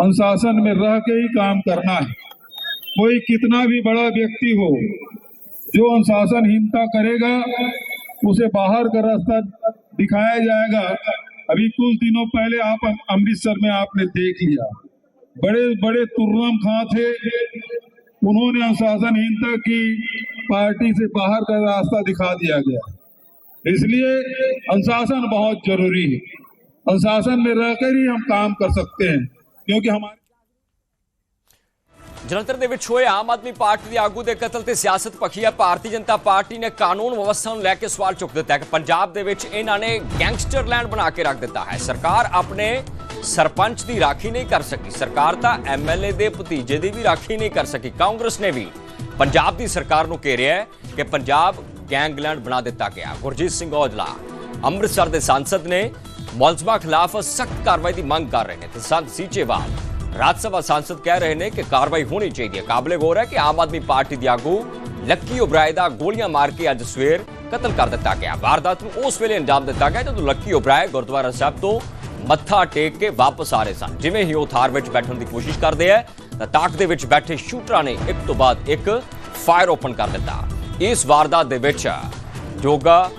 अनुशासन में रह के ही काम करना है। कोई कितना भी बड़ा व्यक्ति हो, जो अनुशासनहीनता करेगा, उसे बाहर का रास्ता दिखाया जाएगा। अभी कुछ दिनों पहले आप अमृतसर में आपने देख लिया। बड़े बड़े तुर्रम खां थे। उन्होंने अनुशासनहीनता की, पार्टी से बाहर का रास्ता दिखा दिया गया। इसलिए अनुशासन बहुत ज़रूरी है। अनुशासन में रहकर ही हम काम कर सकते हैं, क्योंकि हमारे ਜਲੰਧਰ ਦੇ ਵਿੱਚ ਹੋਏ ਆਮ ਆਦਮੀ ਪਾਰਟੀ ਦੇ ਆਗੂ ਦੇ ਕਤਲ ਤੇ ਸਿਆਸਤ ਪਖੀ ਹੈ। ਭਾਰਤੀ ਜਨਤਾ ਪਾਰਟੀ ਨੇ ਕਾਨੂੰਨ ਵਿਵਸਥਾ ਨੂੰ ਲੈ ਕੇ ਸਵਾਲ ਚੁੱਕ ਦਿੱਤਾ ਹੈ ਕਿ ਪੰਜਾਬ ਦੇ ਵਿੱਚ ਇਹਨਾਂ ਨੇ ਗੈਂਗਸਟਰਲੈਂਡ ਬਣਾ ਕੇ ਰੱਖ ਦਿੱਤਾ ਹੈ। ਸਰਕਾਰ ਆਪਣੇ ਸਰਪੰਚ ਦੀ ਰਾਖੀ ਨਹੀਂ ਕਰ ਸਕੀ। ਸਰਕਾਰ ਤਾਂ ਐਮਐਲਏ ਦੇ ਭਤੀਜੇ ਦੀ ਵੀ ਰਾਖੀ ਨਹੀਂ ਕਰ ਸਕੀ। ਕਾਂਗਰਸ ਨੇ ਵੀ ਪੰਜਾਬ ਦੀ ਸਰਕਾਰ ਨੂੰ ਘੇਰਿਆ ਹੈ ਕਿ ਪੰਜਾਬ ਗੈਂਗਲੈਂਡ ਬਣਾ ਦਿੱਤਾ ਗਿਆ। ਗੁਰਜੀਤ ਸਿੰਘ ਔਜਲਾ ਅੰਮ੍ਰਿਤਸਰ ਦੇ ਸੰਸਦ ਨੇ ਮੁਲਜ਼ਮਾਂ ਖਿਲਾਫ ਸਖਤ ਕਾਰਵਾਈ ਦੀ ਮੰਗ ਕਰ ਰਹੇ ਨੇ। ਤੇ ਸੰਤ ਸੀਚੇਵਾਲ ਰਾਜ ਸਭਾ ਸਾਂਸਦ ਕਹਿ ਰਹੇ ਨੇ ਕਿ ਕਾਰਵਾਈ ਹੋਣੀ ਚਾਹੀਦੀ ਹੈ। ਕਾਬਲੇ ਗੌਰ ਹੈ ਕਿ ਆਮ ਆਦਮੀ ਪਾਰਟੀ ਦੇ ਆਗੂ ਲੱਕੀ ਓਬਰਾਏ ਦਾ ਗੋਲੀਆਂ ਮਾਰ ਕੇ ਅੱਜ ਸਵੇਰ ਕਤਲ ਕਰ ਦਿੱਤਾ ਗਿਆ। ਵਾਰਦਾਤ ਨੂੰ ਉਸ ਵੇਲੇ ਅੰਜਾਮ ਦਿੱਤਾ ਗਿਆ ਜਦੋਂ ਲੱਕੀ ਓਬਰਾਏ ਗੁਰਦੁਆਰਾ ਸਾਹਿਬ ਤੋਂ ਮੱਥਾ ਟੇਕ ਕੇ ਵਾਪਸ ਆ ਰਹੇ ਸਨ। ਜਿਵੇਂ ਹੀ ਉਹ ਥਾਰ ਵਿੱਚ ਬੈਠਣ ਦੀ ਕੋਸ਼ਿਸ਼ ਕਰਦੇ ਹੈ ਤਾਂ ਤਾਕ ਦੇ ਵਿੱਚ ਬੈਠੇ ਸ਼ੂਟਰਾਂ ਨੇ ਇੱਕ ਤੋਂ ਬਾਅਦ ਇੱਕ ਫਾਇਰ ਓਪਨ ਕਰ ਦਿੱਤਾ। ਇਸ ਵਾਰਦਾਤ ਦੇ ਵਿੱਚ ਜੋਗਾ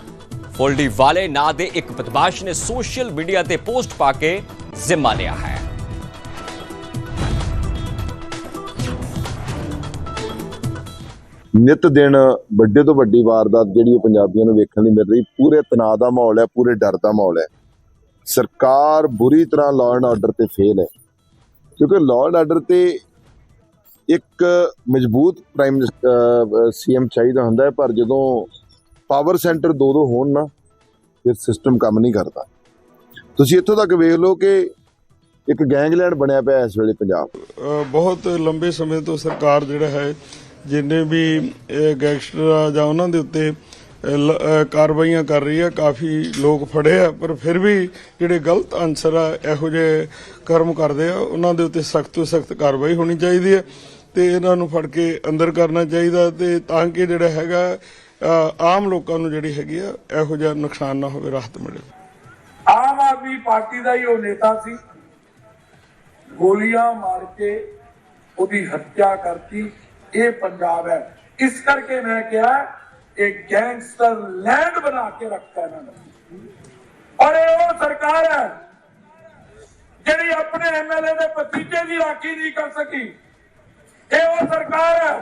ਫੋਲਡੀ ਵਾਲੇ ਨਾਂ ਦੇ ਇੱਕ ਬਦਮਾਸ਼ ਨੇ ਸੋਸ਼ਲ ਮੀਡੀਆ ਤੇ ਪੋਸਟ ਪਾ ਕੇ ਜ਼ਿੰਮਾ ਲਿਆ ਹੈ। ਨਿਤ ਦਿਨ ਵੱਡੇ ਤੋਂ ਵੱਡੀ ਵਾਰਦਾਤ ਜਿਹੜੀ ਉਹ ਪੰਜਾਬੀਆਂ ਨੂੰ ਵੇਖਣ ਲਈ ਮਿਲ ਰਹੀ, ਪੂਰੇ ਤਣਾਅ ਦਾ ਮਾਹੌਲ ਹੈ, ਪੂਰੇ ਡਰ ਦਾ ਮਾਹੌਲ ਹੈ। ਸਰਕਾਰ ਬੁਰੀ ਤਰ੍ਹਾਂ ਲਾਅ ਐਂਡ ਆਰਡਰ ਤੇ ਫੇਲ ਹੈ। ਕਿਉਂਕਿ ਲਾਅ ਐਂਡ ਆਰਡਰ ਤੇ ਇੱਕ ਮਜ਼ਬੂਤ ਪ੍ਰਾਈਮ ਸੀਐਮ ਚਾਹੀਦਾ ਹੁੰਦਾ ਹੈ, ਪਰ ਜਦੋਂ ਪਾਵਰ ਸੈਂਟਰ ਦੋ ਦੋ ਹੋਣ ਨਾ, ਫਿਰ ਸਿਸਟਮ ਕੰਮ ਨਹੀਂ ਕਰਦਾ। ਤੁਸੀਂ ਇੱਥੋਂ ਤੱਕ ਵੇਖ ਲਓ ਕਿ ਇੱਕ ਗੈਂਗਲੈਂਡ ਬਣਿਆ ਪਿਆ ਇਸ ਵੇਲੇ ਪੰਜਾਬ। ਬਹੁਤ ਲੰਬੇ ਸਮੇਂ ਤੋਂ ਸਰਕਾਰ ਜਿਹੜਾ ਹੈ ਜਿੰਨੇ ਵੀ ਗੈਂਗਸਟਰ ਆ ਜਾਂ ਉਹਨਾਂ ਦੇ ਉੱਤੇ ਕਾਰਵਾਈਆਂ ਕਰ ਰਹੀ ਹੈ ਕਾਫੀ ਲੋਕ ਫੜੇ ਆ, ਪਰ ਫਿਰ ਵੀ ਜਿਹੜੇ ਗਲਤ ਅਨਸਰ ਆ, ਇਹੋ ਜਿਹੇ ਕਰਮ ਕਰਦੇ ਆ, ਉਹਨਾਂ ਦੇ ਉੱਤੇ ਸਖਤ ਤੋਂ ਸਖਤ ਕਾਰਵਾਈ ਹੋਣੀ ਚਾਹੀਦੀ ਹੈ ਤੇ ਇਹਨਾਂ ਨੂੰ ਫੜ ਕੇ ਅੰਦਰ ਕਰਨਾ ਚਾਹੀਦਾ, ਤੇ ਤਾਂ ਕਿ ਜਿਹੜਾ ਹੈਗਾ ਆਮ ਲੋਕਾਂ ਨੂੰ ਜਿਹੜੀ ਹੈਗੀ ਆ, ਇਹੋ ਜਿਹਾ ਨੁਕਸਾਨ ਨਾ ਹੋਵੇ, ਰਾਹਤ ਮਿਲੇ। ਆਮ ਆਦਮੀ ਪਾਰਟੀ ਦਾ ਹੀ ਉਹ ਨੇਤਾ ਸੀ। ਗੋਲੀਆਂ ਮਾਰ ਕੇ ਉਹਦੀ ਹੱਤਿਆ ਕਰਤੀ। ਇਹ ਪੰਜਾਬ ਹੈ। ਇਸ ਕਰਕੇ ਮੈਂ ਕਿਹਾ, ਇਹ ਗੈਂਗਸਟਰ ਲੈਂਡ ਬਣਾ ਕੇ ਰੱਖਤਾ ਇਹਨਾਂ ਨੇ। ਔਰ ਇਹ ਉਹ ਸਰਕਾਰ ਹੈ, ਜਿਹੜੀ ਆਪਣੇ ਐਮਐਲਏ ਦੇ ਭਤੀਜੇ ਦੀ ਰਾਖੀ ਨਹੀਂ ਕਰ ਸਕੀ। ਇਹ ਉਹ ਸਰਕਾਰ ਹੈ,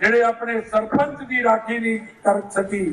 ਜਿਹੜੇ ਆਪਣੇ ਸਰਪੰਚ ਦੀ ਰਾਖੀ ਨਹੀਂ ਕਰ ਸਕੀ।